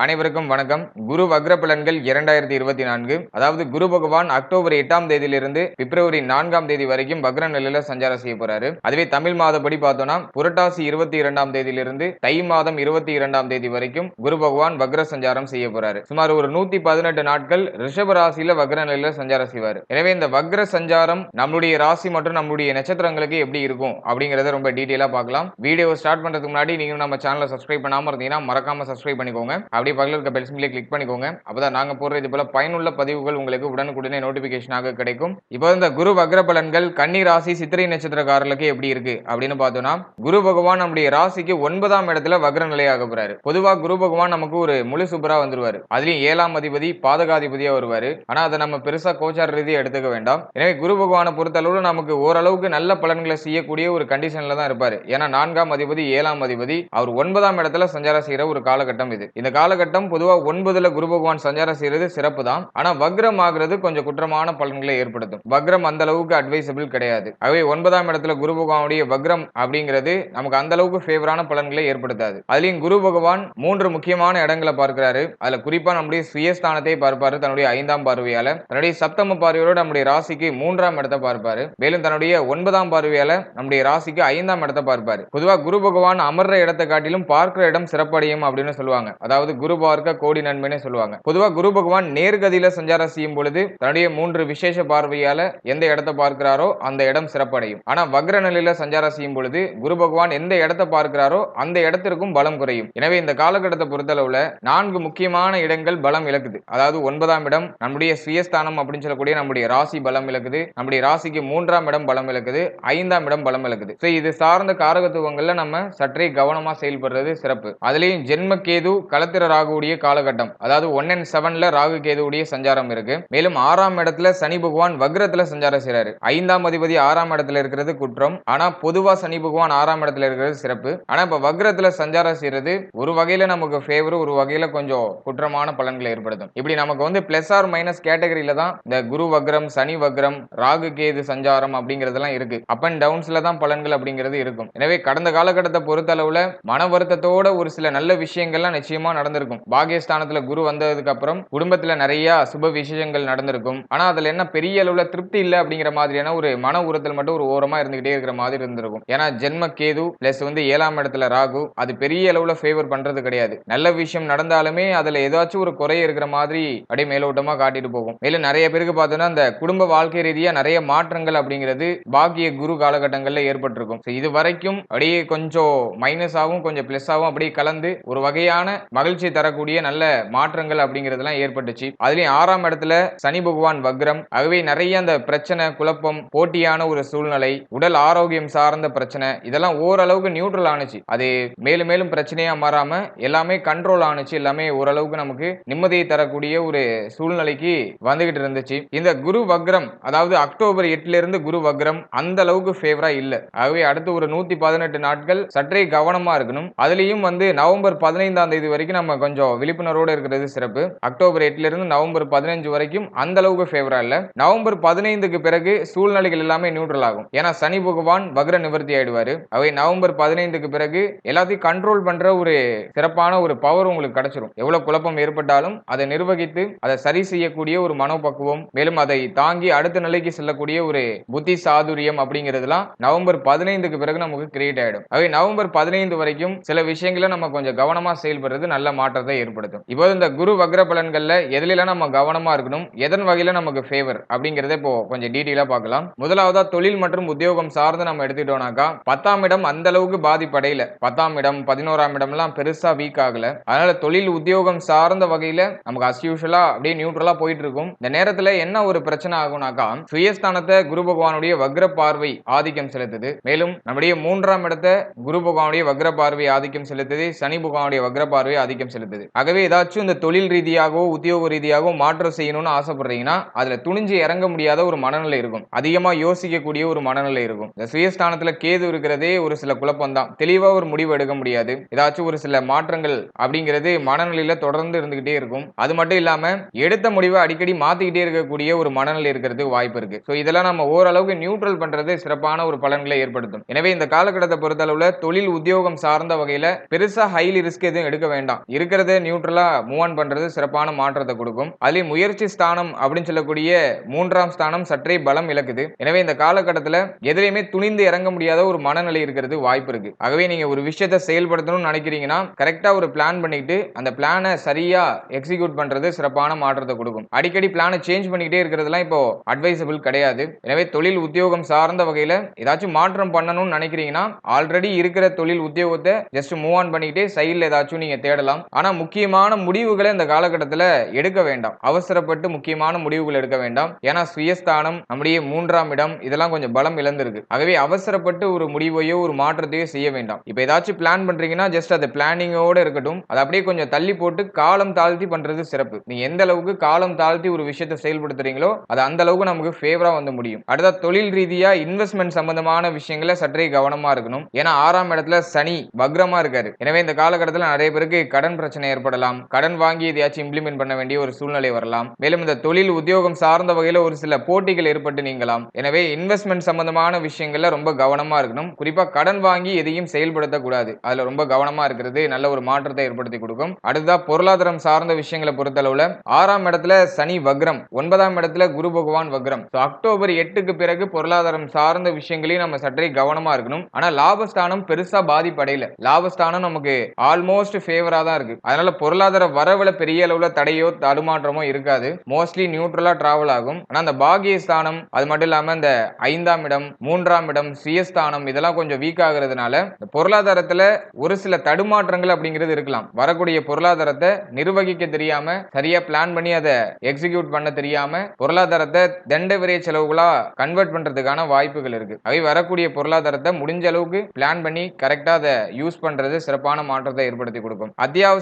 அனைவருக்கும் வணக்கம். குரு வக்ர பலன்கள் இரண்டாயிரத்தி இருபத்தி நான்கு. அதாவது குரு பகவான் அக்டோபர் எட்டாம் தேதியிலிருந்து பிப்ரவரி நான்காம் தேதி வரைக்கும் வக்ர நிலையில சஞ்சாரம் செய்ய போறாரு. அதுவே தமிழ் மாதப்படி பார்த்தோம்னா புரட்டாசி இருபத்தி இரண்டாம் தேதியிலிருந்து தை மாதம் இருபத்தி இரண்டாம் தேதி வரைக்கும் குரு பகவான் வக்ர சஞ்சாரம் செய்ய போறாரு. சுமார் ஒரு நூத்தி பதினெட்டு நாட்கள் ரிஷப ராசியில வக்ர நிலையில சஞ்சாரம் செய்வார். எனவே இந்த வக்ர சஞ்சாரம் நம்மளுடைய ராசி மற்றும் நம்மளுடைய நட்சத்திரங்களுக்கு எப்படி இருக்கும் அப்படிங்கறத ரொம்ப டீட்டெயிலா பார்க்கலாம். வீடியோ ஸ்டார்ட் பண்றதுக்கு முன்னாடி நீங்க நம்ம சேனலை சப்ஸ்கிரைப் பண்ணாம இருந்தீங்கன்னா மறக்காம சப்ஸ்கிரைப் பண்ணிக்கோங்க. அப்படியே பக்கத்தில் இருக்க பெல் சிம்பிளை கிளிக் பண்ணிக்கோங்க. அப்பதான் நாங்கள் போடுற இது போல பயனுள்ள பதிவுகள் உங்களுக்கு உடனுக்குடனே நோட்டிபிகேஷனாக கிடைக்கும். இப்போ இந்த குரு வக்ர பலன்கள் கன்னி ராசி சித்திரை நட்சத்திரக்காரர்களுக்கு எப்படி இருக்கு? அப்படின்னு பார்த்தோம்னா குரு பகவான் நம்முடைய ராசிக்கு ஒன்பதாம் இடத்துல வக்ர நிலையாக போறாரு. பொதுவாக குரு பகவான் நமக்கு ஒரு முழு சூப்பரா வந்துருவாரு. அதுலயும் ஏழாம் அதிபதி பாதகாதிபதியா வருவாரு. ஆனா அதை நம்ம பெருசா கோச்சார ரீதியை எடுத்துக்க வேண்டாம். எனவே குரு பகவானை பொறுத்தளவு நமக்கு ஓரளவுக்கு நல்ல பலன்களை செய்யக்கூடிய ஒரு கண்டிஷன்ல தான் இருப்பாரு. ஏன்னா நான்காம் அதிபதி ஏழாம் அதிபதி அவர் ஒன்பதாம் இடத்துல சஞ்சாரம் செய்யற ஒரு காலகட்டம் இது. இந்த காலகட்டம் பொதுவாக ஒன்பதுல குரு பகவான் சஞ்சாரம் செய்யறது சிறப்பு தான் ஆனா வக்ரம் ஆகிறது கொஞ்சம் குற்றமான பலன்களை ஏற்படுத்தும். வக்ரம் அந்த அளவுக்கு அட்வைசபிள் கிடையாது. ஆகவே ஒன்பதாம் இடத்துல குரு பகவானுடைய வக்ரம் அப்படிங்கிறது நமக்கு அந்த அளவுக்கு ஃபேவரான பலன்களை ஏற்படுத்தாது. அதுலயும் குரு பகவான் மூன்று முக்கியமான இடங்களை பார்க்கிறாரு. அதுல குறிப்பா நம்முடைய சுயஸ்தானத்தை பார்ப்பாரு தன்னுடைய ஐந்தாம் பார்வையால. தன்னுடைய சப்தம பார்வையோட நம்முடைய ராசிக்கு மூன்றாம் இடத்தை பார்ப்பாரு. மேலும் தன்னுடைய ஒன்பதாம் பார்வையால நம்முடைய ராசிக்கு ஐந்தாம் இடத்தை பார்ப்பாரு. பொதுவா குரு பகவான் அமர்ற இடத்தை காட்டிலும் பார்க்கிற இடம் சிறப்படையும் அப்படின்னு சொல்லுவாங்க. அதாவது குரு பார்க்க கோடி நன்மைன்னு சொல்லுவாங்க. பொதுவா குரு பகவான் நேர்கதியில சஞ்சாரம் செய்யும் பொழுது தன்னுடைய மூன்று விசேஷ பார்வையால எந்த இடத்தை பார்க்கிறாரோ அந்த இடம் சிறப்படையும். ஆனா வக்ர நிலையில சஞ்சாரம் செய்யும் பொழுது குரு பகவான் எந்த இடத்தை பார்க்கிறாரோ அந்த இடத்திற்கும் பலம் குறையும். எனவே இந்த காலகட்டத்தை பொறுத்தளவுல நான்கு முக்கியமான இடங்கள் பலம் இழக்குது. அதாவது ஒன்பதாம் இடம் நம்முடைய சுயஸ்தானம் அப்படின்னு சொல்லக்கூடிய நம்முடைய ராசி பலம் இழக்குது. நம்முடைய ராசிக்கு மூன்றாம் இடம் பலம் இழக்குது. ஐந்தாம் இடம் பலம் இழக்குது. இது சார்ந்த காரகத்துவங்கள்ல நம்ம சற்றே கவனமா செயல்படுறது சிறப்பு. அதுலயும் ஜென்ம கேது களத்திர ராகுடைய காலகட்டம். அதாவது ஒன் அண்ட் செவன்ல ராகு கேதுவுடைய சஞ்சாரம் இருக்கு. மேலும் ஆறாம் இடத்துல சனி பகவான் வக்ரத்துல சஞ்சாரம் செய்யறாரு ஐந்தாம் அதிபதி ஆறாம் இடத்துல இருக்கிறது குற்றம். ஆனா பொதுவா சனி பகவான் ஆறாம் இடத்துல இருக்கிறது சிறப்பு. ஆனா இப்ப வக்ரத்துல சஞ்சாரம் செய்யறது ஒரு வகையில நமக்கு ஃபேவர் ஒரு வகையில கொஞ்சம் குற்றமான பலன்களை ஏற்படுத்தும். இப்படி நமக்கு வந்து பிளஸ் ஆர் மைனஸ் கேட்டகரியில தான் இந்த குரு வக்ரம் சனி வக்ரம் ராகு கேது சஞ்சாரம் அப்படிங்கறதெல்லாம் இருக்கு. அப் அண்ட் டவுன்ஸ்ல தான் பலன்கள் அப்படிங்கிறது இருக்கும். எனவே கடந்த காலகட்டத்தை பொறுத்தளவுல மன வருத்தத்தோட ஒரு சில நல்ல விஷயங்கள்லாம் நிச்சயமா நடந்திருக்கும். பாகியஸ்தானத்துல குரு வந்ததுக்கு அப்புறம் குடும்பத்துல நிறைய சுப விசேஷங்கள் நடந்திருக்கும். ஆனா அதுல என்ன பெரிய அளவுல திருப்தி இல்லை அப்படிங்கிற மாதிரியான ஒரு மன உரத்தில் மட்டும் ஒரு ஓரமா இருந்துகிட்டே இருக்கிற மாதிரி இருந்திருக்கும். ஏன்னா ஜென்ம கேது பிளஸ் வந்து ஏழாம் இடத்துல ராகு அது பெரிய அளவுல ஃபேவர் பண்றது கிடையாது. நல்ல விஷயம் நடந்தாலுமே அதுல ஏதாச்சும் ஒரு குறை இருக்கிற மாதிரி அப்படியே மேலோட்டமா காட்டிட்டு போகும். மேலும் நிறைய பேருக்கு பார்த்தோம்னா அந்த குடும்ப வாழ்க்கை ரீதியா நிறைய மாற்றங்கள் அப்படிங்கிறது பாக்கிய குரு காலகட்டங்கள்ல ஏற்பட்டிருக்கும். இது வரைக்கும் அப்படியே கொஞ்சம் மைனஸாகவும் கொஞ்சம் பிளஸ் ஆகும் அப்படியே கலந்து ஒரு வகையான மகிழ்ச்சி தரக்கூடிய நல்ல மாற்றங்கள் அப்படிங்கிறதெல்லாம் ஏற்பட்டுச்சு. அதுலயும் ஆறாம் இடத்துல சனி பகவான் வக்ரம். ஆகவே நிறைய அந்த பிரச்சனை குழப்பம் போட்டியான ஒரு சூழ்நிலை உடல் ஆரோக்கியம் சார்ந்த பிரச்சனை இதெல்லாம் ஓரளவுக்கு நியூட்ரல் ஆனுச்சு. அது மேலும் மேலும் பிரச்சனையா மாறாம எல்லாமே கண்ட்ரோல் ஆனுச்சு. எல்லாமே ஓரளவுக்கு நமக்கு நிம்மதியை தரக்கூடிய ஒரு சூழ்நிலைக்கு வந்துகிட்டு இருந்துச்சு. இந்த குரு வக்ரம் அதாவது அக்டோபர் எட்டுல இருந்து குரு வக்ரம் அந்த அளவுக்கு ஃபேவரா இல்ல. ஆகவே அடுத்து ஒரு நூத்தி பதினெட்டு நாட்கள் சற்றே கவனமா இருக்கணும். அதுலயும் வந்து நவம்பர் பதினைந்தாம் தேதி வரைக்கும் நம்ம கொஞ்சம் விழிப்புணர்வோட இருக்கிறது சிறப்பு. அக்டோபர் எட்டுல இருந்து நவம்பர் பதினஞ்சு வரைக்கும் அந்த அளவுக்கு ஃபேவரா இல்ல. நவம்பர் பதினைந்துக்கு பிறகு சூழ்நிலைகள் எல்லாமே நியூட்ரல் ஆகும். ஏன்னா சனி பகவான் வக்ர நிவர்த்தி ஆயிடுவாரு. அவை நவம்பர் பதினைந்துக்கு பிறகு எல்லாத்தையும் கண்ட்ரோல் பண்ற ஒரு சிறப்பான ஒரு பவர் உங்களுக்கு கிடைச்சிரும். எவ்வளவு குழப்பம் ஏற்பட்டாலும் அதை நிர்வகித்து அதை சரி செய்யக்கூடிய ஒரு மனோபக்குவம் மேலும் அதை தாங்கி அடுத்த நிலைக்கு செல்லக்கூடிய ஒரு புத்தி சாதுரியம் அப்படிங்கிறதுலாம் நவம்பர் பதினைந்துக்கு பிறகு நமக்கு கிரியேட் ஆயிடும். அவை நவம்பர் பதினைந்து வரைக்கும் சில விஷயங்களை நம்ம கொஞ்சம் கவனமா செயல்படுறது நல்ல மாற்றத்தை ஏற்படுத்தும். இப்போ இந்த குரு வக்ர பலன்கள்ல எதுலாம் நம்ம கவனமா இருக்கணும் எதன் வகையில நமக்கு ஃபேவர் அப்படிங்கறத இப்போ கொஞ்சம் டீட்டெயிலா பார்க்கலாம். முதலாவதா தொழில் மற்றும் உத்தியோகம் சார்ந்து நம்ம எடுத்துட்டோம்னாக்கா பத்தாம் இடம் அந்த அளவுக்கு பாதிப்படையில. பத்தாம் இடம் பதினோராம் இடம்லாம் பெருசா வீக் ஆகல. அதனால தொழில் உத்தியோகம் சார்ந்த வகையில நமக்கு அஸ்யூஷுவலாக அப்படியே நியூட்ரலா போயிட்டு இருக்கும். இந்த நேரத்துல என்ன ஒரு பிரச்சனை ஆகும்னாக்கா சுயஸ்தானத்தை குரு பகவானுடைய வக்ர பார்வை ஆதிக்கம் செலுத்துது. மேலும் நம்முடைய மூன்றாம் இடத்தை குரு பகவானுடைய வக்ர பார்வை ஆதிக்கம் செலுத்துது. சனி பகவானுடைய வக்ர பார்வை ஆதிக்கம் செலுத்துது. ஆகவே ஏதாச்சும் இந்த தொழில் ரீதியாகவோ உத்தியோக ரீதியாகவோ மாற்றம் செய்யணும்னு ஆசைப்படுறீங்கன்னா அதுல துணிஞ்சு இறங்க முடியாத ஒரு மனநிலை இருக்கும். அதிகமா யோசிக்கக்கூடிய ஒரு மனநிலை இருக்கும். இந்த சுயஸ்தானத்துல கேது இருக்கிறதே ஒரு சில குழப்பம் தான் தெளிவா ஒரு முடிவு எடுக்க முடியாது. ஏதாச்சும் ஒரு சில மாற்றங்கள் அப்படிங்கிறது மனநிலையில தொடர்ந்து இருந்துகிட்டே இருக்கும். அது மட்டும் இல்லாம எடுத்த முடிவை அடிக்கடி மாத்திக்கிட்டே இருக்கக்கூடிய ஒரு மனநிலை இருக்கிறதுக்கு வாய்ப்பு இருக்கு. ஸோ இதெல்லாம் நம்ம ஓரளவுக்கு நியூட்ரல் பண்றது சிறப்பான ஒரு பலன்களை ஏற்படுத்தும். எனவே இந்த காலகட்டத்தை பொறுத்தளவுல தொழில் உத்தியோகம் சார்ந்த வகையில பெருசா ஹைலி ரிஸ்க் எதுவும் எடுக்க வேண்டாம். இருக்கிறதே நியூட்ரலாக மூவ் ஆன் பண்ணுறது சிறப்பான மாற்றத்தை கொடுக்கும். அதில் முயற்சி ஸ்தானம் அப்படின்னு சொல்லக்கூடிய மூன்றாம் ஸ்தானம் சற்றே பலம் இழக்குது. எனவே இந்த காலகட்டத்தில் எதுலையுமே துணிந்து இறங்க முடியாத ஒரு மனநிலை இருக்கிறது வாய்ப்பு இருக்கு. ஆகவே நீங்க ஒரு விஷயத்தை செயல்படுத்தணும்னு நினைக்கிறீங்கன்னா கரெக்டா ஒரு பிளான் பண்ணிட்டு அந்த பிளானை சரியா எக்ஸிக்யூட் பண்றது சிறப்பான மாற்றத்தை கொடுக்கும். அடிக்கடி பிளானை சேஞ்ச் பண்ணிக்கிட்டே இருக்கிறதுலாம் இப்போ அட்வைசபிள் கிடையாது. எனவே தொழில் உத்தியோகம் சார்ந்த வகையில ஏதாச்சும் மாற்றம் பண்ணணும்னு நினைக்கிறீங்கன்னா ஆல்ரெடி இருக்கிற தொழில் உத்தியோகத்தை ஜஸ்ட் மூவ் ஆன் பண்ணிக்கிட்டே சைடில் ஏதாச்சும் நீங்க தேடலாம். ஆனால் முக்கியமான முடிவுகளை இந்த காலகட்டத்தில் எடுக்க வேண்டாம். அவசரப்பட்டு முக்கியமான முடிவுகள் எடுக்க வேண்டாம். ஏன்னா சுயஸ்தானம் நம்முடைய மூன்றாம் இடம் இதெல்லாம் கொஞ்சம் பலம் இழந்திருக்கு. ஆகவே அவசரப்பட்டு ஒரு முடிவையோ ஒரு மாற்றத்தையோ செய்ய வேண்டாம். இப்போ ஏதாச்சும் பிளான் பண்றீங்கன்னா ஜஸ்ட் அது பிளானிங்கோட இருக்கட்டும். அதை அப்படியே கொஞ்சம் தள்ளி போட்டு காலம் தாழ்த்தி பண்றது சிறப்பு. நீங்க எந்த அளவுக்கு காலம் தாழ்த்தி ஒரு விஷயத்தை செயல்படுத்துறீங்களோ அது அந்த அளவுக்கு நமக்கு ஃபேவரா வந்து முடியும். அடுத்த தொழில் ரீதியா இன்வெஸ்ட்மெண்ட் சம்பந்தமான விஷயங்களை சற்றே கவனமா இருக்கணும். ஏன்னா ஆறாம் இடத்துல சனி வக்ரமா இருக்காரு. எனவே இந்த காலகட்டத்தில் நிறைய பேருக்கு கடன் பிரச்சனை ஏற்படலாம். கடன் வாங்கி எதையாச்சும் இம்ப்ளிமெண்ட் பண்ண வேண்டிய ஒரு சூழ்நிலை வரலாம். மேலும் இந்த தொழில் உத்தியோகம் சார்ந்த வகையில ஒரு சில போட்டிகள் ஏற்பட்டு நீங்கலாம். எனவே இன்வெஸ்ட்மெண்ட் சம்பந்தமான விஷயங்கள்ல ரொம்ப கவனமா இருக்கணும். குறிப்பா கடன் வாங்கி எதையும் செயல்படுத்தக்கூடாது. அதுல ரொம்ப கவனமா இருக்கிறது நல்ல ஒரு மாற்றத்தை ஏற்படுத்தி கொடுக்கும். அடுத்ததா பொருளாதாரம் சார்ந்த விஷயங்களை பொறுத்தளவுல ஆறாம் இடத்துல சனி வக்ரம் ஒன்பதாம் இடத்துல குரு பகவான் வக்ரம். அக்டோபர் எட்டுக்கு பிறகு பொருளாதாரம் சார்ந்த விஷயங்களையும் நம்ம சற்றே கவனமா இருக்கணும். ஆனா லாபஸ்தானம் பெருசா பாதிப்படையில. லாபஸ்தானம் நமக்கு ஆல்மோஸ்ட் ஃபேவரா தான் இருக்கு. அதனால பொருளாதார வரவுல பெரிய அளவுல தடையோ தடுமாற்றமோ இருக்காது. மோஸ்ட்லி நியூட்ரலா டிராவல் ஆகும். ஆனா அந்த பாகியஸ்தானம் அது மட்டும் இல்லாம இந்த ஐந்தாம் இடம் மூன்றாம் இடம் சுயஸ்தானம் இதெல்லாம் கொஞ்சம் வீக் ஆகுறதுனால பொருளாதாரத்துல ஒரு சில தடுமாற்றங்கள் அப்படிங்கிறது இருக்கலாம். வரக்கூடிய பொருளாதாரத்தை நிர்வகிக்க தெரியாம சரியா பிளான் பண்ணி அதை எக்ஸிக்யூட் பண்ண தெரியாம பொருளாதாரத்தை தண்ட விரைய செலவுகளா கன்வெர்ட் பண்றதுக்கான வாய்ப்புகள் இருக்கு. அவை வரக்கூடிய பொருளாதாரத்தை முடிஞ்ச அளவுக்கு பிளான் பண்ணி கரெக்டா அதை யூஸ் பண்றது சிறப்பான மாற்றத்தை ஏற்படுத்தி கொடுக்கும்.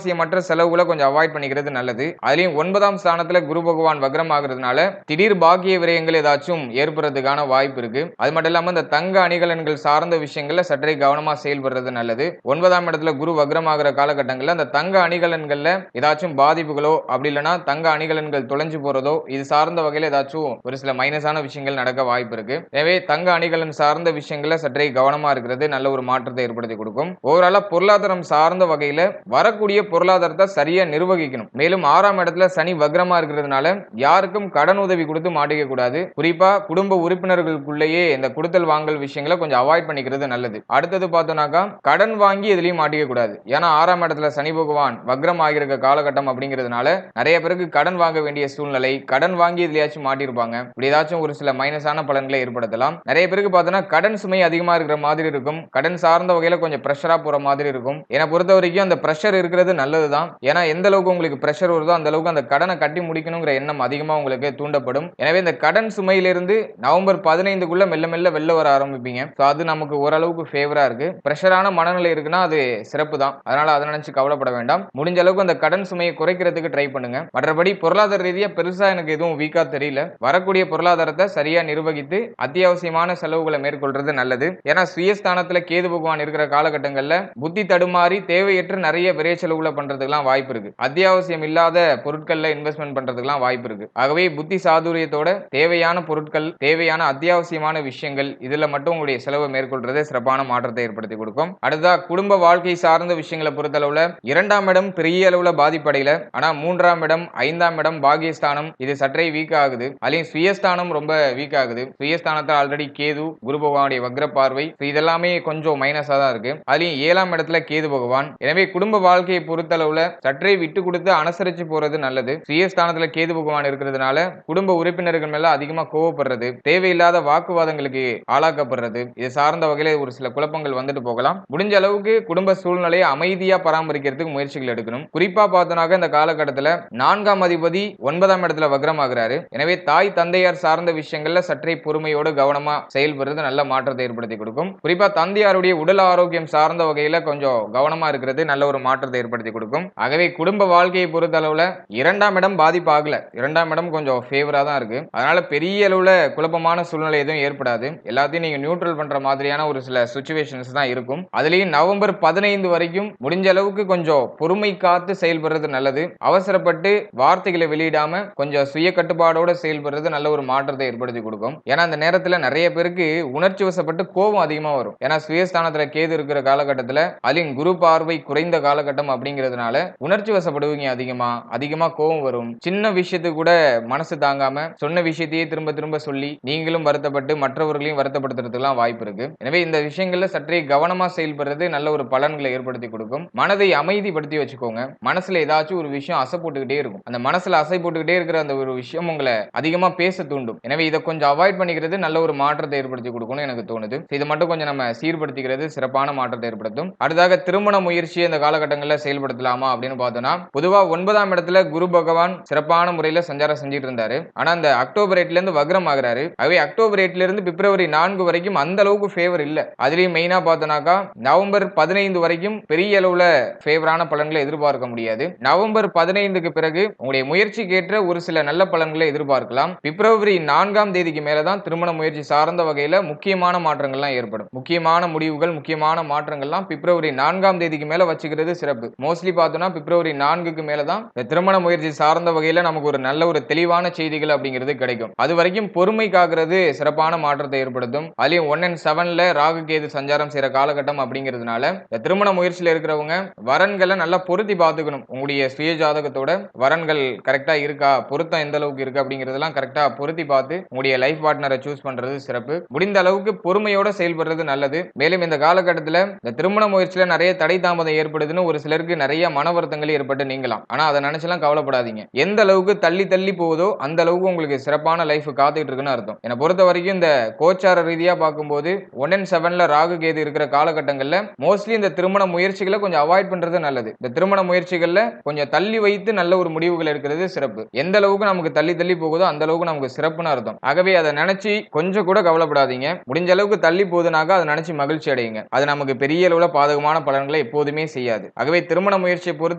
அத்தியாவசியமற்ற செலவுகளை கொஞ்சம் அவாய்ட் பண்ணிக்கிறது நல்லது. அதுலயும் ஒன்பதாம் ஸ்தானத்துல குரு பகவான் வக்ரம் ஆகுறதுனால திடீர் பாக்கிய விரயங்கள் ஏதாச்சும் ஏற்படுறதுக்கான வாய்ப்பு இருக்கு. அது மட்டும் இல்லாம இந்த தங்க அணிகலன்கள் சார்ந்த விஷயங்கள்ல சற்றே கவனமா செயல்படுறது நல்லது. ஒன்பதாம் இடத்துல குரு வக்ரம் ஆகிற காலகட்டங்கள்ல அந்த தங்க அணிகலன்கள்ல ஏதாச்சும் பாதிப்புகளோ அப்படி இல்லைன்னா தங்க அணிகலன்கள் தொலைஞ்சு போறதோ இது சார்ந்த வகையில ஏதாச்சும் ஒரு சில மைனஸான விஷயங்கள் நடக்க வாய்ப்பு இருக்கு. எனவே தங்க அணிகலன் சார்ந்த விஷயங்கள்ல சற்றே கவனமா இருக்கிறது நல்ல ஒரு மாற்றத்தை ஏற்படுத்தி கொடுக்கும். ஓவராலா பொருளாதாரம் சார்ந்த வகையில வரக்கூடிய பொருளாதாரத்தை சரியா நிர்வகிக்கணும். மேலும் ஆறாம் இடத்துல சனி வக்ரமா இருக்கிறதுனால யாருக்கும் கடன் உதவி கொடுத்து மாட்டிக்க கூடாது. குறிப்பா குடும்ப உறுப்பினர்களுக்குள்ளேயே இந்த கொடுத்தல் வாங்கல் விஷயங்களை கொஞ்சம் அவாய்ட் பண்ணிக்கிறது நல்லது. அடுத்தது பார்த்தோம்னாக்கா கடன் வாங்கி எதுலையும் மாட்டிக்க கூடாது. ஏன்னா ஆறாம் இடத்துல சனி பகவான் வக்ரம் ஆகியிருக்க காலகட்டம் அப்படிங்கிறதுனால நிறைய பேருக்கு கடன் வாங்க வேண்டிய சூழ்நிலை கடன் வாங்கி எதுலையாச்சும் மாட்டிருப்பாங்க இப்படி ஏதாச்சும் ஒரு சில மைனஸான பலன்களை ஏற்படுத்தலாம். நிறைய பேருக்கு பார்த்தோன்னா கடன் சுமை அதிகமா இருக்கிற மாதிரி இருக்கும். கடன் சார்ந்த வகையில கொஞ்சம் ப்ரெஷரா போற மாதிரி இருக்கும். என்னை பொறுத்த வரைக்கும் அந்த ப்ரெஷர் இருக்கிறது நல்லது தான் ஏன்னா எந்த அளவுக்கு உங்களுக்கு ப்ரெஷர் வருதோ அந்த அளவுக்கு அந்த கடனை கட்டி முடிக்கணுங்கிற எண்ணம் அதிகமாக உங்களுக்கு தூண்டப்படும். எனவே இந்த கடன் சுமையிலிருந்து நவம்பர் பதினைந்துக்குள்ள மெல்ல மெல்ல வெளில வர ஆரம்பிப்பீங்க. ஸோ அது நமக்கு ஓரளவுக்கு ஃபேவரா இருக்கு. ப்ரெஷரான மனநிலை இருக்குன்னா அது சிறப்பு தான் அதனால அதை நினைச்சு கவலைப்பட வேண்டாம். முடிஞ்ச அளவுக்கு அந்த கடன் சுமையை குறைக்கிறதுக்கு ட்ரை பண்ணுங்க. மற்றபடி பொருளாதார ரீதியாக பெருசா எனக்கு எதுவும் வீக்கா தெரியல. வரக்கூடிய பொருளாதாரத்தை சரியா நிர்வகித்து அத்தியாவசியமான செலவுகளை மேற்கொள்றது நல்லது. ஏன்னா சுயஸ்தானத்துல கேது பகவான் இருக்கிற காலகட்டங்கள்ல புத்தி தடுமாறி தேவையற்ற நிறைய விரைய செலவுகளை பண்றதுக்கெல்லாம் வாய்ப்பு இருக்கு. அத்தியாவசியம் இல்லாத பொருட்கள்ல இன்வெஸ்ட்மெண்ட் பண்றதுக்கெல்லாம் வாய்ப்பு இருக்கு. ஆகவே புத்தி சாதுரியத்தோட தேவையான பொருட்கள் தேவையான அத்தியாவசியமான விஷயங்கள் இதுல மட்டும் உங்களுடைய செலவை மேற்கொள்றதே சிறப்பான மாற்றத்தை ஏற்படுத்தி கொடுக்கும். அடுத்தா குடும்ப வாழ்க்கை சார்ந்த விஷயங்களை பொறுத்தளவுல இரண்டாம் இடம் பெரிய அளவுல பாதிப்படையில. ஆனா மூன்றாம் இடம் ஐந்தாம் இடம் பாகியஸ்தானம் இது சற்றே வீக் ஆகுது. அதுலயும் சுயஸ்தானம் ரொம்ப வீக் ஆகுது. சுயஸ்தானத்தில் ஆல்ரெடி கேது குரு பகவானுடைய வக்ர பார்வை இதெல்லாமே கொஞ்சம் மைனஸா தான் இருக்கு. அதுலயும் ஏழாம் இடத்துல கேது பகவான். எனவே குடும்ப வாழ்க்கையை பொறுத்தளவுல சற்றே விட்டு கொடுத்து அனுசரிச்சு போறது நல்லது. சுயஸ்தானத்துல கேது பகவான் இருக்கிறதுனால குடும்ப உறுப்பினர்கள் மேல அதிகமா கோவப்படுறது தேவையில்லாத வாக்குவாதங்களுக்கு ஆளாக்கப்படுறது. இது சார்ந்த வகையில ஒரு சில குழப்பங்கள் வந்துட்டு போகலாம். முடிஞ்ச அளவுக்கு குடும்ப சூழ்நிலையை அமைதியா பராமரிக்கிறதுக்கு முயற்சிகள் எடுக்கணும். குறிப்பா பார்த்தோம்னாக்க இந்த காலகட்டத்துல நான்காம் அதிபதி ஒன்பதாம் இடத்துல வக்ரமாகிறாரு. எனவே தாய் தந்தையார் சார்ந்த விஷயங்கள்ல சற்றே பொறுமையோடு கவனமா செயல்படுறது நல்ல மாற்றத்தை ஏற்படுத்தி கொடுக்கும். குறிப்பா தந்தையாருடைய உடல் ஆரோக்கியம் சார்ந்த வகையில கொஞ்சம் கவனமா இருக்கிறது நல்ல ஒரு மாற்றத்தை ஏற்படுத்தி கொடுக்கும். ஆகவே குடும்ப வாழ்க்கையை பொறுத்த அளவுல இரண்டாம் இடம் பாதிப்பாகல இரண்டாம் இடம் கொஞ்சம் ஃபேவரா தான் இருக்கு. அதனால பெரிய அளவுல குழப்பமான சூழ்நிலை எதுவும் ஏற்படாது. எல்லாத்தையும் நீங்க நியூட்ரல் பண்ற மாதிரியான ஒரு சில சுச்சுவேஷன்ஸ் தான் இருக்கும். அதுலயும் நவம்பர் பதினைந்து வரைக்கும் முடிஞ்ச அளவுக்கு கொஞ்சம் பொறுமை காத்து செயல்படுறது நல்லது. அவசரப்பட்டு வார்த்தைகளை வெளியிடாம கொஞ்சம் சுய கட்டுப்பாடோட செயல்படுறது நல்ல ஒரு மாற்றத்தை ஏற்படுத்தி கொடுக்கும். ஏன்னா அந்த நேரத்துல நிறைய பேருக்கு உணர்ச்சி வசப்பட்டு கோபம் அதிகமா வரும். ஏன்னா சுயஸ்தானத்துல கேது இருக்கிற காலகட்டத்துல அதிலும் குரு பார்வை குறைந்த காலகட்டம் அப்படி அப்படிங்கிறதுனால உணர்ச்சி வசப்படுவீங்க அதிகமா அதிகமா கோவம் வரும். சின்ன விஷயத்துக்கு கூட மனசு தாங்காம சொன்ன விஷயத்தையே திரும்ப திரும்ப சொல்லி நீங்களும் வருத்தப்பட்டு மற்றவர்களையும் வருத்தப்படுத்துறதுக்கெல்லாம் வாய்ப்பு இருக்கு. எனவே இந்த விஷயங்கள்ல சற்றே கவனமா செயல்படுறது நல்ல ஒரு பலன்களை ஏற்படுத்தி கொடுக்கும். மனதை அமைதிப்படுத்தி வச்சுக்கோங்க. மனசுல ஏதாச்சும் ஒரு விஷயம் அசை போட்டுக்கிட்டே இருக்கும். அந்த மனசுல அசை போட்டுக்கிட்டே இருக்கிற அந்த ஒரு விஷயம் உங்களை அதிகமா பேச தூண்டும். எனவே இதை கொஞ்சம் அவாய்ட் பண்ணிக்கிறது நல்ல ஒரு மாற்றத்தை ஏற்படுத்தி கொடுக்கும்னு எனக்கு தோணுது. இதை மட்டும் கொஞ்சம் நம்ம சீர்படுத்திக்கிறது சிறப்பான மாற்றத்தை ஏற்படுத்தும். அடுத்தாக திருமண முயற்சியை இந்த காலகட்டங்களில் செயல்படுத்தலாமா அப்படின்னு பார்த்தோம்னா பொதுவா ஒன்பதாம் இடத்துல குரு பகவான் சிறப்பான முறையில சஞ்சாரம் செஞ்சுட்டு இருந்தாரு ஆனா அந்த அக்டோபர் எட்டுல இருந்து வக்ரம் ஆகுறாரு. ஆகவே அக்டோபர் எட்டுல இருந்து பிப்ரவரி நான்கு வரைக்கும் அந்த அளவுக்கு ஃபேவர் இல்ல. அதுலயும் மெயினா பார்த்தோம்னாக்கா நவம்பர் பதினைந்து வரைக்கும் பெரிய அளவுல ஃபேவரான பலன்களை எதிர்பார்க்க முடியாது. நவம்பர் பதினைந்துக்கு பிறகு உங்களுடைய முயற்சிக்கு ஏற்ற ஒரு சில நல்ல பலன்களை எதிர்பார்க்கலாம். பிப்ரவரி நான்காம் தேதிக்கு மேலதான் திருமண முயற்சி சார்ந்த வகையில முக்கியமான மாற்றங்கள்லாம் ஏற்படும். முக்கியமான முடிவுகள் முக்கியமான மாற்றங்கள்லாம் பிப்ரவரி நான்காம் தேதிக்கு மேல வச்சுக்கிறது சிறப்பு. மோஸ்ட்லி பார்த்தோம்னா பிப்ரவரி நான்குக்கு மேலதான். இந்த திருமண முயற்சி சார்ந்த வகையில் நமக்கு ஒரு நல்ல ஒரு தெளிவான செய்திகள் அப்படிங்கிறது கிடைக்கும். அது வரைக்கும் பொறுமை காக்கிறது சிறப்பான மாற்றத்தை ஏற்படுத்தும். அதுலேயும் ஒன் அண்ட் செவனில் ராகு கேது சஞ்சாரம் செய்கிற காலகட்டம் அப்படிங்கிறதுனால இந்த திருமண முயற்சியில் இருக்கிறவங்க வரன்களை நல்லா பொருத்தி பார்த்துக்கணும். உங்களுடைய சுய ஜாதகத்தோட வரன்கள் கரெக்டாக இருக்கா? பொருத்தம் எந்த அளவுக்கு இருக்கு அப்படிங்கிறதெல்லாம் கரெக்டாக பொருத்தி பார்த்து உங்களுடைய லைஃப் பார்ட்னரை சூஸ் பண்ணுறது சிறப்பு. முடிந்த அளவுக்கு பொறுமையோட செயல்படுறது நல்லது. மேலும் இந்த காலகட்டத்தில் இந்த திருமண முயற்சியில் நிறைய தடை தாமதம் ஏற்படுதுன்னு ஒரு சிலருக்கு நிறைய மன வருத்தங்கள் ஏற்பட்டு நீங்களாம் ஆனால் அதை நினைச்செல்லாம் கவலைப்படாதீங்க. எந்த அளவுக்கு தள்ளி தள்ளி போகுதோ அந்த அளவுக்கு உங்களுக்கு சிறப்பான லைஃப் காத்துட்டு இருக்குன்னு அர்த்தம். என்னை பொறுத்த வரைக்கும் இந்த கோச்சார ரீதியா பார்க்கும்போது ஒன் அண்ட் செவன்ல ராகு கேது இருக்கிற காலகட்டங்களில் மோஸ்ட்லி இந்த திருமண முயற்சிகளை கொஞ்சம் அவாய்ட் பண்றது நல்லது. இந்த திருமண முயற்சிகளில் கொஞ்சம் தள்ளி வைத்து நல்ல ஒரு முடிவுகள் இருக்கிறது சிறப்பு. எந்த அளவுக்கு நமக்கு தள்ளி தள்ளி போகுதோ அந்த அளவுக்கு நமக்கு சிறப்புன்னு அர்த்தம். ஆகவே அதை நினைச்சு கொஞ்சம் கூட கவலைப்படாதீங்க. முடிஞ்ச அளவுக்கு தள்ளி போகுதுனாக்கா அதை நினைச்சு மகிழ்ச்சி அடையுங்க. அது நமக்கு பெரிய அளவில் பாதகமான பலன்களை எப்போதுமே செய்யாது. ஆகவே திருமண முயற்சியை பொறுத்த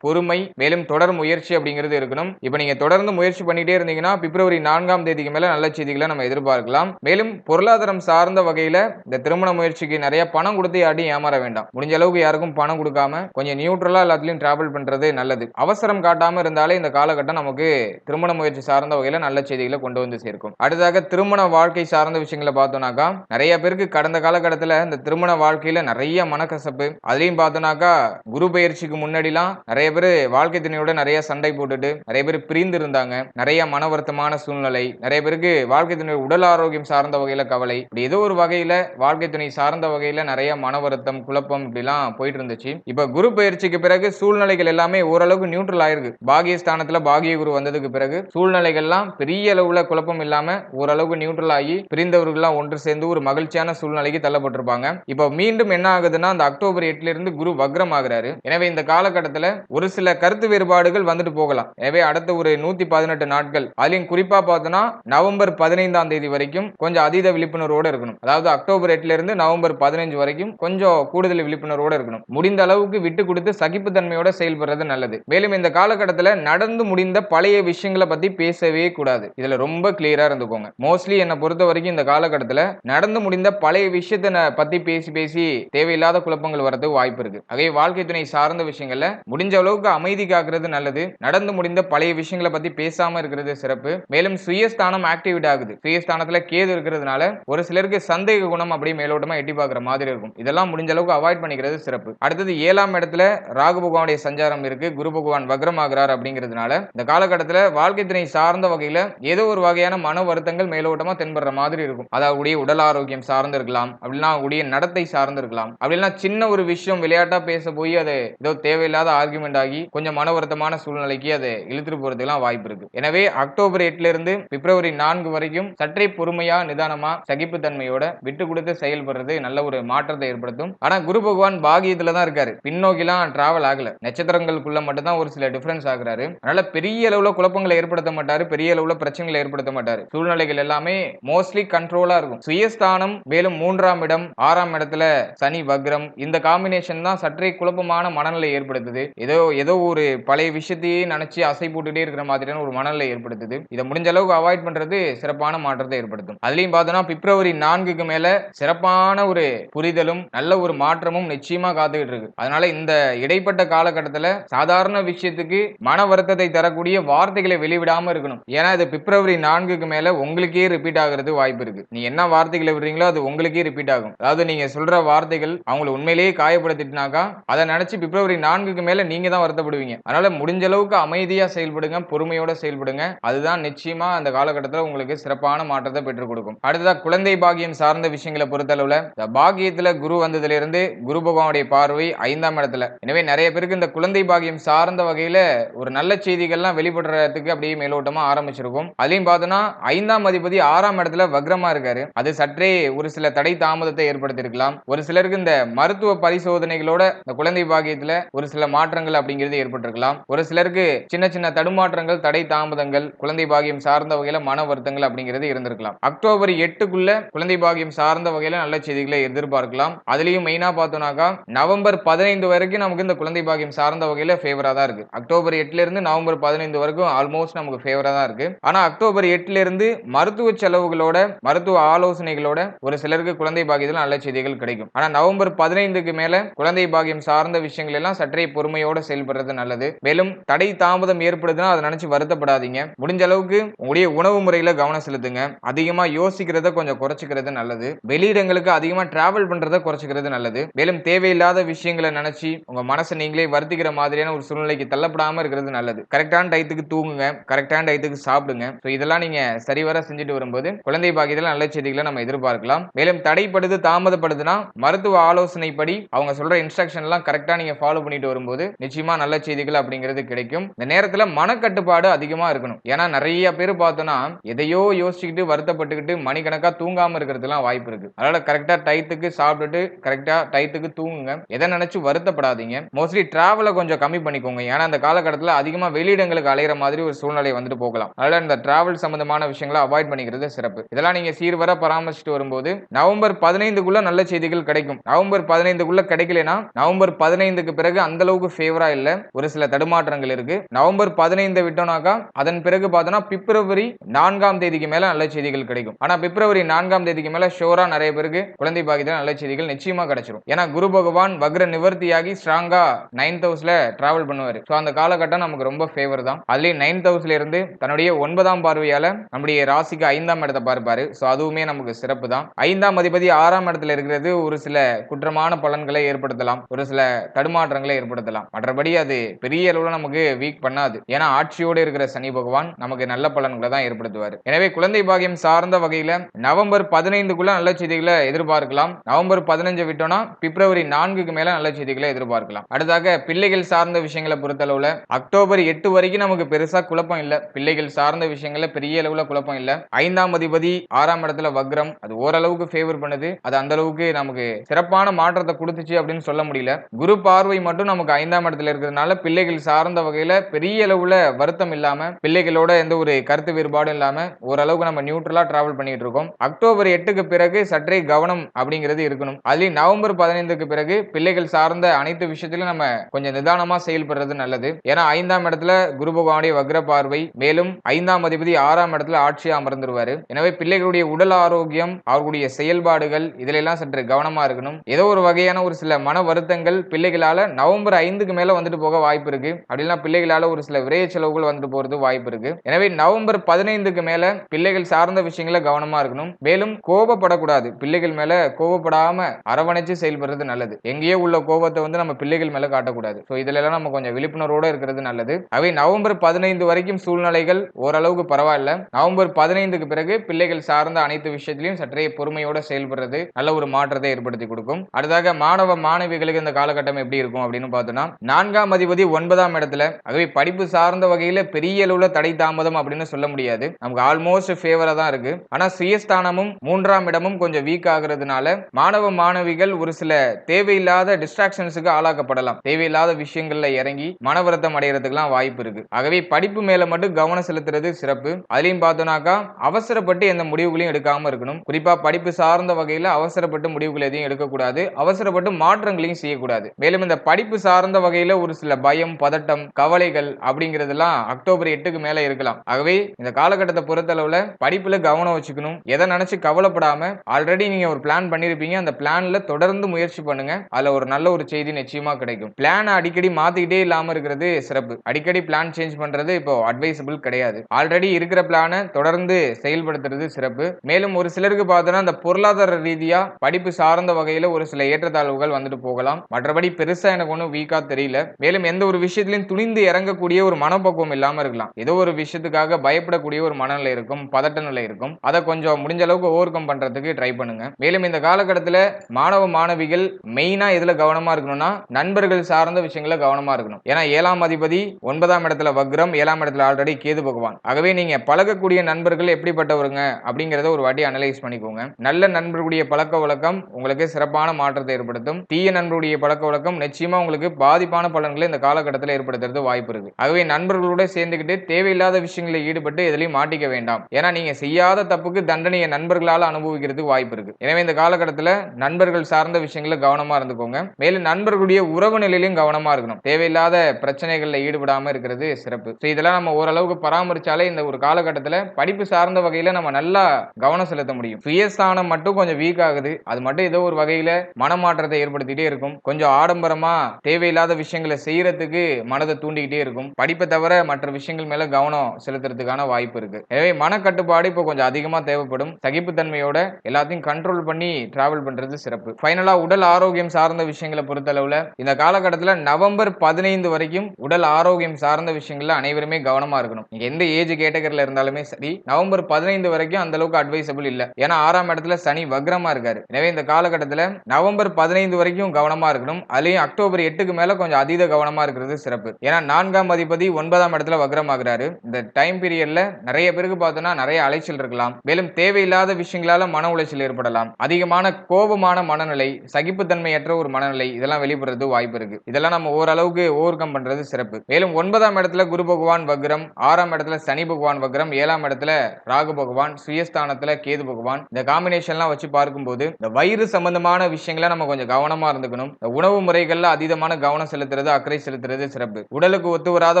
பொறுமை மேலும் தொடர் முயற்சி அப்படிங்கிறது இருக்கணும். இப்போ நீங்க தொடர்ந்து முயற்சி பண்ணிட்டே இருந்தீங்கன்னா பிப்ரவரி நான்காம் தேதிக்கு மேல நல்ல செய்திகளை நம்ம எதிர்பார்க்கலாம். மேலும் பொருளாதாரம் சார்ந்த வகையில இந்த திருமண முயற்சிக்கு நிறைய பணம் கொடுத்து யாரையும் ஏமாற வேண்டாம். முடிஞ்ச அளவுக்கு யாருக்கும் பணம் கொடுக்காம கொஞ்சம் நியூட்ரலா எல்லாத்துலயும் டிராவல் பண்றது நல்லது. அவசரம் காட்டாம இருந்தாலே இந்த காலகட்டம் நமக்கு திருமண முயற்சி சார்ந்த வகையில நல்ல செய்திகளை கொண்டு வந்து சேர்க்கும். அடுத்ததாக திருமண வாழ்க்கை சார்ந்த விஷயங்களை பார்த்தோம்னாக்கா நிறைய பேருக்கு கடந்த காலகட்டத்துல இந்த திருமண வாழ்க்கையில நிறைய மனக்கசப்பு அதையும் பார்த்தோம்னாக்கா குரு பயிற்சிக்கு முன்னாடிலாம் நிறைய பேர் வாழ்க்கை துணையோட நிறைய சண்டை போட்டுட்டு நிறைய பேர் பிரிந்து இருந்தாங்க நிறைய மன வருத்தமான சூழ்நிலை நிறைய பேருக்கு வாழ்க்கை துணை உடல் ஆரோக்கியம் சார்ந்த வகையில கவலை இப்படி ஏதோ ஒரு வகையில வாழ்க்கை துணை சார்ந்த வகையில நிறைய மன வருத்தம் குழப்பம் இப்படிலாம் போயிட்டு இருந்துச்சு. இப்ப குரு பயிற்சிக்கு பிறகு சூழ்நிலைகள் எல்லாமே ஓரளவுக்கு நியூட்ரல் ஆயிருக்கு. பாகியஸ்தானத்துல பாகிய குரு வந்ததுக்கு பிறகு சூழ்நிலைகள்லாம் பெரிய அளவுல குழப்பம் இல்லாம ஓரளவுக்கு நியூட்ரல் ஆகி பிரிந்தவர்கள்லாம் ஒன்று சேர்ந்து ஒரு மகிழ்ச்சியான சூழ்நிலைக்கு தள்ளப்பட்டிருப்பாங்க. இப்போ மீண்டும் என்ன ஆகுதுன்னா அந்த அக்டோபர் எட்டுல இருந்து குரு வக்ரம் ஆகிறாரு. எனவே இந்த காலகட்டத்தில் ஒரு சில கருத்து வேறுபாடுகள் வந்துட்டு போகலாம். எனவே அடுத்த ஒரு நூத்தி பதினெட்டு நாட்கள். அதுலயும் குறிப்பா பார்த்தோம்னா நவம்பர் பதினைந்தாம் தேதி வரைக்கும் கொஞ்சம் அதீத விழிப்புணர்வோடு இருக்கணும். அதாவது அக்டோபர் எட்டுல இருந்து நவம்பர் பதினஞ்சு வரைக்கும் கொஞ்சம் கூடுதல் விழிப்புணர்வோடு இருக்கணும். முடிந்த அளவுக்கு விட்டு கொடுத்து சகிப்புத்தன்மையோட செயல்படுறது நல்லது. மேலும் இந்த காலகட்டத்தில் நடந்து முடிந்த பழைய விஷயங்களை பத்தி பேசவே கூடாது. இதுல ரொம்ப கிளியரா இருந்துக்கோங்க. மோஸ்ட்லி என்னை பொறுத்த வரைக்கும் இந்த காலகட்டத்தில் நடந்து முடிந்த பழைய விஷயத்தை பத்தி பேசி பேசி தேவையில்லாத குழப்பங்கள் வரதுக்கு வாய்ப்பு இருக்கு. அதே வாழ்க்கை துணை சார்ந்த விஷயங்கள்ல முடிஞ்ச அளவுக்கு அமைதி காக்கிறது நல்லது. நடந்து முடிந்த பழைய விஷயங்களை பத்தி பேசாம இருக்கிறது சிறப்பு. மேலும் சுயஸ்தானம் ஆக்டிவேட் ஆகுது. சுயஸ்தானத்துல கேது இருக்கிறதுனால ஒரு சிலருக்கு சந்தேக குணம் அப்படியே மேலோட்டமா எட்டி பார்க்குற மாதிரி இருக்கும். இதெல்லாம் முடிஞ்ச அளவுக்கு அவாய்ட் பண்ணிக்கிறது சிறப்பு. அடுத்தது ஏழாம் இடத்துல ராகு பகவானுடைய சஞ்சாரம் இருக்கு. குரு பகவான் வக்ரம் ஆகிறார் அப்படிங்கிறதுனால இந்த காலகட்டத்துல வாழ்க்கை திணை சார்ந்த வகையில ஏதோ ஒரு வகையான மன வருத்தங்கள் மேலோட்டமா தென்படுற மாதிரி இருக்கும். அதாவது உடைய உடல் ஆரோக்கியம் சார்ந்து இருக்கலாம் அப்படின்னா உடைய நடத்தை சார்ந்து இருக்கலாம் அப்படின்னா சின்ன ஒரு விஷயம் விளையாட்டா பேச போய் அதை ஏதோ தேவையில்லாத ஆர்குமெண்ட் ஆகி கொஞ்சம் மன வருத்தமான சூழ்நிலைக்கு அதை இழுத்துட்டு போறதுக்கெல்லாம் வாய்ப்பு இருக்கு. எனவே அக்டோபர் எட்டுல இருந்து பிப்ரவரி நான்கு வரைக்கும் சற்றே பொறுமையா நிதானமா சகிப்புத்தன்மையோட விட்டு கொடுத்து செயல்படுறது நல்ல ஒரு மாற்றத்தை ஏற்படுத்தும். ஆனா குரு பகவான் பாகியத்துல தான் இருக்காரு. பின்னோக்கிலாம் டிராவல் ஆகல. நட்சத்திரங்களுக்குள்ள மட்டும் தான் ஒரு சில டிஃபரன்ஸ் ஆகுறாரு. அதனால பெரிய அளவுல குழப்பங்களை ஏற்படுத்த மாட்டாரு. பெரிய அளவுல பிரச்சனைகளை ஏற்படுத்த மாட்டாரு. சூழ்நிலைகள் எல்லாமே மோஸ்ட்லி கண்ட்ரோலா இருக்கும். சுயஸ்தானம் மேலும் மூன்றாம் இடம் ஆறாம் இடத்துல சனி வக்ரம் இந்த காம்பினேஷன் தான் சற்றே குழப்பமான மனநிலை ஏற்படுத்துது. ஏதோ ஏதோ ஒரு பழைய விஷயத்தையே நினைச்சு அசை போட்டுட்டே இருக்கிற மாதிரியான ஒரு மனநிலை ஏற்படுத்துது. இதை முடிஞ்ச அளவுக்கு அவாய்ட் பண்றது சிறப்பான மாற்றத்தை ஏற்படுத்தும். அதுலயும் பார்த்தோம்னா பிப்ரவரி நான்குக்கு மேல சிறப்பான ஒரு புரிதலும் நல்ல ஒரு மாற்றமும் நிச்சயமா காத்துக்கிட்டு இருக்கு. அதனால இந்த இடைப்பட்ட காலகட்டத்தில் சாதாரண விஷயத்துக்கு மன வருத்தத்தை தரக்கூடிய வார்த்தைகளை வெளிவிடாம இருக்கணும். ஏன்னா இது பிப்ரவரி நான்குக்கு மேல உங்களுக்கே ரிப்பீட் ஆகிறது வாய்ப்பு இருக்கு. நீ என்ன வார்த்தைகளை விடுறீங்களோ அது உங்களுக்கே ரிப்பீட் ஆகும். அதாவது நீங்க சொல்ற வார்த்தைகள் அவங்களை உண்மையிலேயே காயப்படுத்திட்டுனாக்கா அதை நினைச்சு பிப்ரவரி நான்குக்கு மேல நீங்க தான் வருத்தப்படுவீங்க. அதனால முடிஞ்ச அளவுக்கு அமைதியா செயல்படுங்க பொறுமையோட செயல்படுங்க. அதுதான் நிச்சயமா அந்த காலகட்டத்தில் உங்களுக்கு சிறப்பான மாற்றத்தை பெற்றுக் கொடுக்கும். அடுத்ததா குழந்தை பாகியம் சார்ந்த விஷயங்களை பொறுத்தளவுல இந்த பாகியத்துல குரு வந்ததுல இருந்து குரு பகவானுடைய பார்வை ஐந்தாம் இடத்துல. எனவே நிறைய பேருக்கு இந்த குழந்தை பாகியம் சார்ந்த வகையில ஒரு நல்ல செய்திகள்லாம் வெளிப்படுறதுக்கு அப்படியே மேலோட்டமா ஆரம்பிச்சிருக்கும். அதையும் பார்த்தோம்னா ஐந்தாம் அதிபதி ஆறாம் இடத்துல வக்ரமா இருக்காரு. அது சற்றே ஒரு சில தடை தாமதத்தை ஏற்படுத்தியிருக்கலாம். ஒரு சிலருக்கு இந்த மருத்துவ பரிசோதனைகளோட இந்த குழந்தை பாகியத்துல ஒரு சில மாற்றங்கள் அப்படிங்கிறது ஏற்பட்டிருக்கலாம். ஒரு சிலருக்கு சின்ன சின்ன தடுமாற்றங்கள் தடை தாமதங்கள் குழந்தை பாகியம் சார்ந்த வகையில மன வருத்தங்கள் அப்படிங்கிறது இருந்திருக்கலாம். அக்டோபர் எட்டுக்குள்ள குழந்தை பாகியம் சார்ந்த வகையில நல்ல செய்திகளை எதிர்பார்க்கலாம். அதுலயும் மெயினா பார்த்தோம்னாக்கா நவம்பர் பதினைந்து வரைக்கும் நமக்கு இந்த குழந்தை பாகியம் சார்ந்த வகையில ஃபேவரா தான் இருக்கு. அக்டோபர் எட்டுல இருந்து நவம்பர் பதினைந்து வரைக்கும் ஆல்மோஸ்ட் நமக்கு ஃபேவரா தான் இருக்கு. ஆனா அக்டோபர் எட்டுல இருந்து மருத்துவ செலவுகளோட மருத்துவ ஆலோசனைகளோட ஒரு சிலருக்கு குழந்தை பாகியத்தில் நல்ல செய்திகள் கிடைக்கும். ஆனா நவம்பர் பதினைந்துக்கு மேல குழந்தை பாகியம் சார்ந்த விஷயங்கள் எல்லாம் சற்றே பொறுமையோட செயல்படுறது நல்லது. மேலும் தடை தாமதம் ஏற்படுதுன்னா அதை நினைச்சு வருத்தப்படாதீங்க. முடிஞ்ச அளவுக்கு உங்களுடைய உணவு முறையில கவனம் செலுத்துங்க. அதிகமா யோசிக்கிறத கொஞ்சம் குறைச்சிக்கிறது நல்லது. வெளியிடங்களுக்கு அதிகமா டிராவல் பண்றதை குறைச்சிக்கிறது நல்லது. மேலும் தேவையில்லாத விஷயங்களை நினைச்சு உங்க மனசை நீங்களே வருத்திக்கிற மாதிரியான ஒரு சூழ்நிலைக்கு தள்ளப்படாம இருக்கிறது நல்லது. கரெக்டான டயத்துக்கு தூங்குங்க. கரெக்டான டயத்துக்கு சாப்பிடுங்க. ஸோ இதெல்லாம் நீங்க சரிவர செஞ்சுட்டு வரும்போது குழந்தை பாக்கியத்தில் நல்ல செய்திகளை நம்ம எதிர்பார்க்கலாம். மேலும் தடைப்படுது தாமதப்படுதுன்னா மருத்துவ ஆலோசனைப்படி அவங்க சொல்ற இன்ஸ்ட்ரக்ஷன் எல்லாம் கரெக்டா நீங்க ஃபாலோ பண்ணிட்டு வரும்போது நிச்சயமா நல்ல செய்திகள் அப்படிங்கிறது கிடைக்கும். இந்த நேரத்துல மனக்கட்டுப்பாடு அதிகமா இருக்கணும். ஏன்னா நிறைய பேர் பார்த்தோம்னா எதையோ யோசிச்சுக்கிட்டு வருத்தப்பட்டுக்கிட்டு மணிக்கணக்கா தூங்காம இருக்கிறதுலாம் வாய்ப்பு இருக்கு. அதனால கரெக்டா டயத்துக்கு சாப்பிட்டுட்டு கரெக்டா டயத்துக்கு தூங்குங்க. எதை நினைச்சு வருத்தப்படாதீங்க. மோஸ்ட்லி டிராவலை கொஞ்சம் கம்மி பண்ணிக்கோங்க. ஏன்னா அந்த காலகட்டத்தில் அதிகமா வெளியிடங்களுக்கு அலையிற மாதிரி ஒரு சூழ்நிலை வந்துட்டு போகலாம். அதனால இந்த டிராவல் சம்பந்தமான விஷயங்களை அவாய்ட் பண்ணிக்கிறது சிறப்பு. இதெல்லாம் நீங்க சீர்வர பராமரிச்சுட்டு வரும்போது நவம்பர் பதினைந்துக்குள்ள நல்ல செய்திகள் கிடைக்கும். நவம்பர் பதினைந்துக்குள்ள கிடைக்கலனா நவம்பர் பதினைந்து பதினைந்துக்கு பிறகு அந்த அளவுக்கு ஃபேவரா இல்ல. ஒரு சில தடுமாற்றங்கள் இருக்கு. நவம்பர் பதினைந்து விட்டோம்னாக்கா அதன் பிறகு பார்த்தோம்னா பிப்ரவரி நான்காம் தேதிக்கு மேல நல்ல செய்திகள் கிடைக்கும். ஆனா பிப்ரவரி நான்காம் தேதிக்கு மேல ஷோரா நிறைய பேருக்கு குழந்தை பாக்கியத்தில் நல்ல செய்திகள் நிச்சயமா கிடைச்சிரும். ஏன்னா குரு பகவான் வக்ர நிவர்த்தியாகி ஸ்ட்ராங்கா நைன்த் ஹவுஸ்ல டிராவல் பண்ணுவாரு. ஸோ அந்த காலகட்டம் நமக்கு ரொம்ப ஃபேவர் தான். அதுலயும் நைன்த் ஹவுஸ்ல இருந்து தன்னுடைய ஒன்பதாம் பார்வையால நம்முடைய ராசிக்கு ஐந்தாம் இடத்தை பார்ப்பாரு. ஸோ அதுவுமே நமக்கு சிறப்பு தான். ஐந்தாம் அதிபதி ஆறாம் இடத்துல இருக்கிறது ஒரு சில குற்றமான பலன்களை ஏற்படுத்தலாம். ஒரு சில தடுமாற்றங்களை ஏற்படுத்தலாம். மற்றபடி அது பெரிய அளவுல நமக்கு வீக் பண்ணாது. ஏன்னா ஆட்சியோடு இருக்கிற சனி பகவான் நமக்கு நல்ல பலன்களை தான் ஏற்படுத்துவார். எனவே குழந்தை பாகியம் சார்ந்த வகையில நவம்பர் பதினைந்துக்குள்ள நல்ல செய்திகளை எதிர்பார்க்கலாம். நவம்பர் பதினஞ்சு விட்டோம்னா பிப்ரவரி நான்குக்கு மேல நல்ல செய்திகளை எதிர்பார்க்கலாம். அடுத்தாக பிள்ளைகள் சார்ந்த விஷயங்களை பொறுத்தளவுல அக்டோபர் எட்டு வரைக்கும் நமக்கு பெருசா குழப்பம் இல்ல. பிள்ளைகள் சார்ந்த விஷயங்கள்ல பெரிய அளவுல குழப்பம் இல்ல. ஐந்தாம் அதிபதி ஆறாம் இடத்துல வக்ரம். அது ஓரளவுக்கு ஃபேவர் பண்ணுது. அது அந்த அளவுக்கு நமக்கு சிறப்பான மாற்றத்தை கொடுத்துச்சு அப்படின்னு சொல்ல முடியல. குரு பார்வை மட்டும் நமக்கு ஐந்தாம் இடத்துல இருக்கிறதுனால பிள்ளைகள் சார்ந்த வகையில பெரிய அளவுல வருத்தம் இல்லாம பிள்ளைகளோட எந்த ஒரு கருத்து வேறுபாடும் இல்லாம ஓரளவுக்கு நம்ம நியூட்ரலா டிராவல் பண்ணிட்டு இருக்கோம். அக்டோபர் எட்டுக்கு பிறகு சற்றே கவனம் அப்படிங்கிறது இருக்கணும். அதுலயும் நவம்பர் பதினைந்துக்கு பிறகு பிள்ளைகள் சார்ந்த அனைத்து விஷயத்திலும் நம்ம கொஞ்சம் நிதானமா செயல்படுறது நல்லது. ஏன்னா ஐந்தாம் இடத்துல குரு பகவானுடைய வக்ர பார்வை மேலும் ஐந்தாம் அதிபதி ஆறாம் இடத்துல ஆட்சி அமர்ந்துருவாரு. எனவே பிள்ளைகளுடைய உடல் ஆரோக்கியம் அவர்களுடைய செயல்பாடுகள் இதுல எல்லாம் சற்று கவனமா இருக்கணும். ஏதோ ஒரு வகையான ஒரு சில மன வருத்தங்கள் பிள்ளைகளால் நவம்பர் ஐந்துக்கு மேல வந்துட்டு போக வாய்ப்பு இருக்கு. அப்படின்னா பிள்ளைகளால ஒரு சில விரைய செலவுகள் வந்துட்டு போறது வாய்ப்பு இருக்கு. எனவே நவம்பர் பதினைந்துக்கு மேல பிள்ளைகள் சார்ந்த விஷயங்கள கவனமா இருக்கணும். மேலும் கோபப்படக்கூடாது. பிள்ளைகள் மேல கோபப்படாம அரவணைச்சு செயல்படுறது நல்லது. எங்கேயோ உள்ள கோபத்தை வந்து நம்ம பிள்ளைகள் மேல காட்டக்கூடாது. ஸோ இதுல எல்லாம் நம்ம கொஞ்சம் விழிப்புணர்வோட இருக்கிறது நல்லது. அவை நவம்பர் பதினைந்து வரைக்கும் சூழ்நிலைகள் ஓரளவுக்கு பரவாயில்ல. நவம்பர் பதினைந்துக்கு பிறகு பிள்ளைகள் சார்ந்த அனைத்து விஷயத்திலையும் சற்றே பொறுமையோட செயல்படுறது நல்ல ஒரு மாற்றத்தை ஏற்படுத்தி கொடுக்கும். அடுத்ததாக மாணவ மாணவிகளுக்கு இந்த காலகட்டம் எப்படி எப்படி இருக்கும் அப்படின்னு பார்த்தோம்னா நான்காம் அதிபதி ஒன்பதாம் இடத்துல ஆகவே படிப்பு சார்ந்த வகையில பெரிய அளவுல தடை தாமதம் அப்படின்னு சொல்ல முடியாது. நமக்கு ஆல்மோஸ்ட் ஃபேவரா தான் இருக்கு. ஆனா சுயஸ்தானமும் மூன்றாம் இடமும் கொஞ்சம் வீக் ஆகுறதுனால மாணவ மாணவிகள் ஒரு சில தேவையில்லாத டிஸ்ட்ராக்ஷன்ஸுக்கு ஆளாக்கப்படலாம். தேவையில்லாத விஷயங்கள்ல இறங்கி மன வருத்தம் அடைகிறதுக்குலாம் வாய்ப்பு இருக்கு. ஆகவே படிப்பு மேல மட்டும் கவனம் செலுத்துறது சிறப்பு. அதுலயும் பார்த்தோம்னாக்கா அவசரப்பட்டு எந்த முடிவுகளையும் எடுக்காம இருக்கணும். குறிப்பா படிப்பு சார்ந்த வகையில அவசரப்பட்டு முடிவுகள் எதையும் எடுக்கக்கூடாது. அவசரப்பட்டு மாற்றங்களையும் செய்யக்கூடாது. மேலும் இந்த படிப்பு சார்ந்த வகையில ஒரு சில பயம் பதட்டம் கவலைகள் அப்படிங்கிறதெல்லாம் அக்டோபர் எட்டுக்கு மேல இருக்கலாம். ஆகவே இந்த காலகட்டத்தை பொறுத்தளவுல படிப்புல கவனம் வச்சுக்கணும். எதை நினைச்சு கவலைப்படாம ஆல்ரெடி நீங்க ஒரு பிளான் பண்ணிருப்பீங்க. அந்த பிளான்ல தொடர்ந்து முயற்சி பண்ணுங்க. அதுல ஒரு நல்ல ஒரு செய்தி நிச்சயமா கிடைக்கும். பிளானை அடிக்கடி மாத்திக்கிட்டே இல்லாம இருக்கிறது சிறப்பு. அடிக்கடி பிளான் சேஞ்ச் பண்றது இப்போ அட்வைசபிள் கிடையாது. ஆல்ரெடி இருக்கிற பிளானை தொடர்ந்து செயல்படுத்துறது சிறப்பு. மேலும் ஒரு சிலருக்கு பார்த்தோன்னா அந்த பொருளாதார ரீதியா படிப்பு சார்ந்த வகையில ஒரு சில ஏற்றத்தாழ்வுகள் வந்துட்டு போகலாம். மற்றபடி பெருசு பெருசா எனக்கு ஒன்றும் வீக்கா தெரியல. மேலும் எந்த ஒரு விஷயத்திலையும் துணிந்து இறங்கக்கூடிய ஒரு மனப்பக்குவம் இல்லாம இருக்கலாம். ஏதோ ஒரு விஷயத்துக்காக பயப்படக்கூடிய ஒரு மனநிலை இருக்கும் பதட்ட நிலை இருக்கும். அதை கொஞ்சம் முடிஞ்ச அளவுக்கு ஓவர் கம் பண்றதுக்கு ட்ரை பண்ணுங்க. மேலும் இந்த காலகட்டத்தில் மாணவ மாணவிகள் மெயினா எதுல கவனமா இருக்கணும்னா நண்பர்கள் சார்ந்த விஷயங்கள கவனமா இருக்கணும். ஏன்னா ஏழாம் அதிபதி ஒன்பதாம் இடத்துல வக்ரம் ஏழாம் இடத்துல ஆல்ரெடி கேது பகவான். ஆகவே நீங்க பழகக்கூடிய நண்பர்கள் எப்படிப்பட்டவருங்க அப்படிங்கறத ஒரு வாட்டி அனலைஸ் பண்ணிக்கோங்க. நல்ல நண்பர்களுடைய பழக்க வழக்கம் உங்களுக்கு சிறப்பான மாற்றத்தை ஏற்படுத்தும். தீய நண்பருடைய பழக்க வழக்கம் நிச்சயமா உங்களுக்கு பாதிப்பான பலன்களை இந்த காலகட்டத்தில் ஏற்படுத்துறது வாய்ப்பு இருக்கு. ஆகவே நண்பர்களோட சேர்ந்துக்கிட்டு தேவையில்லாத விஷயங்களில் ஈடுபட்டு எதுலையும் மாட்டிக்க வேண்டாம். ஏன்னா நீங்க செய்யாத தப்புக்கு தண்டனையை நண்பர்களால் அனுபவிக்கிறதுக்கு வாய்ப்பு இருக்கு. எனவே இந்த காலகட்டத்தில் நண்பர்கள் சார்ந்த விஷயங்களை கவனமா இருந்துக்கோங்க. மேலும் நண்பர்களுடைய உறவு நிலையிலும் கவனமா இருக்கணும். தேவையில்லாத பிரச்சனைகளில் ஈடுபடாம இருக்கிறது சிறப்பு. ஸோ இதெல்லாம் நம்ம ஓரளவுக்கு பராமரிச்சாலே இந்த ஒரு காலகட்டத்தில் படிப்பு சார்ந்த வகையில நம்ம நல்லா கவனம் செலுத்த முடியும். சுயஸ்தானம் மட்டும் கொஞ்சம் வீக் ஆகுது. அது மட்டும் ஏதோ ஒரு வகையில மனமாற்றத்தை ஏற்படுத்திட்டே இருக்கும். கொஞ்சம் ஆடம்பரமா தேவையில்லாத விஷயங்களை செய்யறதுக்கு மனதை தூண்டிக்கிட்டே இருக்கும். படிப்பை தவிர மற்ற விஷயங்கள் மேல கவனம் செலுத்துறதுக்கான வாய்ப்பு இருக்கு. எனவே மனக்கட்டுப்பாடு இப்போ கொஞ்சம் அதிகமா தேவைப்படும். சகிப்புத்தன்மையோட எல்லாத்தையும் கண்ட்ரோல் பண்ணி டிராவல் பண்றது சிறப்பு. ஃபைனலா உடல் ஆரோக்கியம் சார்ந்த விஷயங்களை பொறுத்தளவுல இந்த காலகட்டத்தில் நவம்பர் பதினைந்து வரைக்கும் உடல் ஆரோக்கியம் சார்ந்த விஷயங்கள்ல அனைவருமே கவனமா இருக்கணும். நீங்க எந்த ஏஜ் கேட்டகரியில் இருந்தாலுமே சரி நவம்பர் பதினைந்து வரைக்கும் அந்த அளவுக்கு அட்வைசபிள் இல்ல. ஏன்னா ஆறாம் இடத்துல சனி வக்ரமா இருக்காரு. எனவே இந்த காலகட்டத்தில் நவம்பர் பதினைந்து வரைக்கும் கவனமா இருக்கணும். அதுலயும் அக்டோபர் எட்டுக்கு மேல கொஞ்சம் அதீத கவனமா இருக்கிறது சிறப்பு. ஏன்னா நான்காம் அதிபதி ஒன்பதாம் இடத்துல வக்ரமாகிறாரு. இந்த டைம் பீரியட்ல நிறைய பேருக்கு பார்த்தோம்னா நிறைய அலைச்சல் இருக்கலாம். மேலும் தேவையில்லாத விஷயங்களால மன உளைச்சல் ஏற்படலாம். அதிகமான கோபமான மனநிலை சகிப்புத்தன்மையற்ற ஒரு மனநிலை இதெல்லாம் வெளிப்படுறது வாய்ப்பு இருக்கு. இதெல்லாம் நம்ம ஓரளவுக்கு ஓவர் கம் பண்றது சிறப்பு. மேலும் ஒன்பதாம் இடத்துல குரு பகவான் வக்ரம் ஆறாம் இடத்துல சனி பகவான் வக்ரம் ஏழாம் இடத்துல ராகு பகவான் சுயஸ்தானத்துல கேது பகவான். இந்த காம்பினேஷன்லாம் வச்சு பார்க்கும்போது இந்த வயிறு சம்பந்தமான விஷயங்களை நம்ம கொஞ்சம் கவனமா இருந்துக்கணும். இந்த உணவு முறை முறைகள்ல அதீதமான கவனம் செலுத்துறது அக்கறை செலுத்துறது சிறப்பு. உடலுக்கு ஒத்து வராத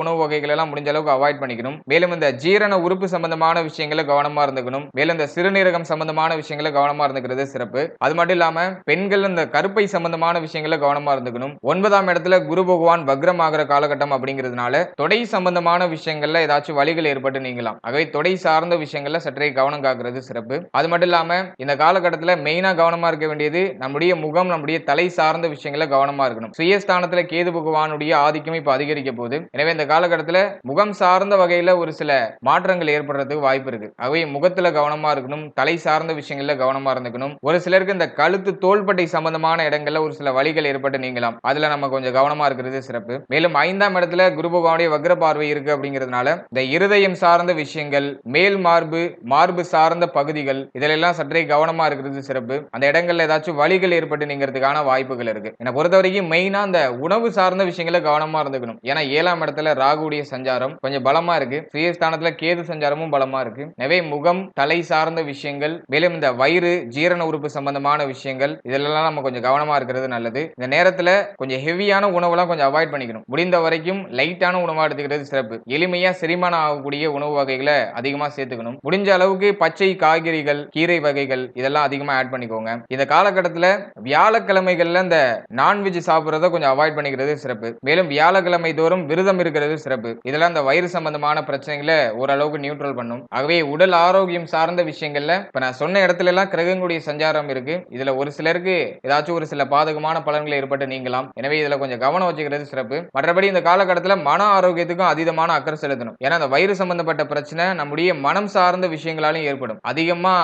உணவு வகைகள் எல்லாம் முடிஞ்ச அளவுக்கு அவாய்ட் பண்ணிக்கணும். மேலும் இந்த ஜீரண உறுப்பு சம்பந்தமான விஷயங்களை கவனமா இருந்துக்கணும். மேலும் இந்த சிறுநீரகம் சம்பந்தமான விஷயங்களை கவனமா இருந்துக்கிறது சிறப்பு. அது மட்டும் இல்லாம பெண்கள் இந்த கருப்பை சம்பந்தமான விஷயங்களை கவனமா இருந்துக்கணும். ஒன்பதாம் இடத்துல குரு பகவான் வக்ரம் ஆகிற காலகட்டம் அப்படிங்கிறதுனால தொடை சம்பந்தமான விஷயங்கள்ல ஏதாச்சும் வழிகள் ஏற்பட்டு நீங்களாம் ஆகவே தொடை சார்ந்த விஷயங்கள்ல சற்றே கவனம் காக்குறது சிறப்பு. அது மட்டும் இல்லாம இந்த காலகட்டத்தில் மெயினா கவனமா இருக்க வேண்டியது நம்முடைய முகம் நம்முடைய தலை சார்ந்த விஷயங்கள கவனமா இருக்கணும். சுயஸ்தானத்துல கேது பகவானுடைய ஆதிக்கம் இப்ப அதிகரிக்க போகுது. எனவே இந்த காலகட்டத்துல முகம் சார்ந்த வகையில ஒரு சில மாற்றங்கள் ஏற்படுறதுக்கு வாய்ப்பு இருக்கு. அவை முகத்துல கவனமா இருக்கணும். தலை சார்ந்த விஷயங்கள்ல கவனமா இருந்துக்கணும். ஒரு சிலருக்கு இந்த கழுத்து தோள்பட்டை சம்பந்தமான இடங்கள்ல ஒரு சில வழிகள் ஏற்பட்டு நீங்களாம் அதுல நம்ம கொஞ்சம் கவனமா இருக்கிறது சிறப்பு. மேலும் ஐந்தாம் இடத்துல குரு பகவானுடைய வக்ர பார்வை இருக்கு அப்படிங்கிறதுனால இந்த இருதயம் சார்ந்த விஷயங்கள் மேல் மார்பு மார்பு சார்ந்த பகுதிகள் இதிலெல்லாம் சற்றே கவனமா இருக்கிறது சிறப்பு. அந்த இடங்கள்ல ஏதாச்சும் வழிகள் ஏற்பட்டு நீங்கிறதுக்கான வாய்ப்புகள் இருக்கு. என்னை பொறுத்தவரைக்கும் வரைக்கும் மெயினா அந்த உணவு சார்ந்த விஷயங்களை கவனமா இருந்துக்கணும். ஏன்னா ஏழாம் இடத்துல ராகுடைய சஞ்சாரம் கொஞ்சம் பலமா இருக்கு. சுயஸ்தானத்துல கேது சஞ்சாரமும் பலமா இருக்கு. எனவே முகம் தலை சார்ந்த விஷயங்கள் மேலும் இந்த வயிறு ஜீரண உறுப்பு சம்பந்தமான விஷயங்கள் இதெல்லாம் நம்ம கொஞ்சம் கவனமா இருக்கிறது நல்லது. இந்த நேரத்துல கொஞ்சம் ஹெவியான உணவுலாம் கொஞ்சம் அவாய்ட் பண்ணிக்கணும். முடிந்த வரைக்கும் லைட்டான உணவா எடுத்துக்கிறது சிறப்பு. எளிமையா செரிமானம் ஆகக்கூடிய உணவு வகைகளை அதிகமா சேர்த்துக்கணும். முடிஞ்ச அளவுக்கு பச்சை காய்கறிகள் கீரை வகைகள் இதெல்லாம் அதிகமா ஆட் பண்ணிக்கோங்க. இந்த காலகட்டத்துல வியாழக்கிழமைகள்ல இந்த நான்வெஜ் சாப்பிடுறத கொஞ்சம் அவாய்ட் பண்ணிக்கிறது சிறப்பு. மேலும் வியாழக்கிழமை தோறும் விரதம் இருக்கிறது சிறப்பு. இதெல்லாம் இந்த வயிறு சம்பந்தமான பிரச்சனைகளை ஓரளவுக்கு நியூட்ரல் பண்ணும். ஆகவே உடல் ஆரோக்கியம் சார்ந்த விஷயங்கள்ல இப்ப நான் சொன்ன இடத்துல எல்லாம் கிரகங்களுடைய சஞ்சாரம் இருக்கு. இதுல ஒரு சிலருக்கு ஏதாச்சும் ஒரு சில பாதகமான பலன்களை ஏற்பட்டு நீங்களாம் எனவே இதுல கொஞ்சம் கவனம் வச்சுக்கிறது சிறப்பு. மற்றபடி இந்த காலகட்டத்தில் மன ஆரோக்கியத்துக்கும் அதீதமான அக்கறை செலுத்தணும். ஏன்னா அந்த வயிறு சம்பந்தப்பட்ட பிரச்சனை நம்முடைய மனம் சார்ந்த விஷயங்களாலும் ஏற்படும். அதிகமா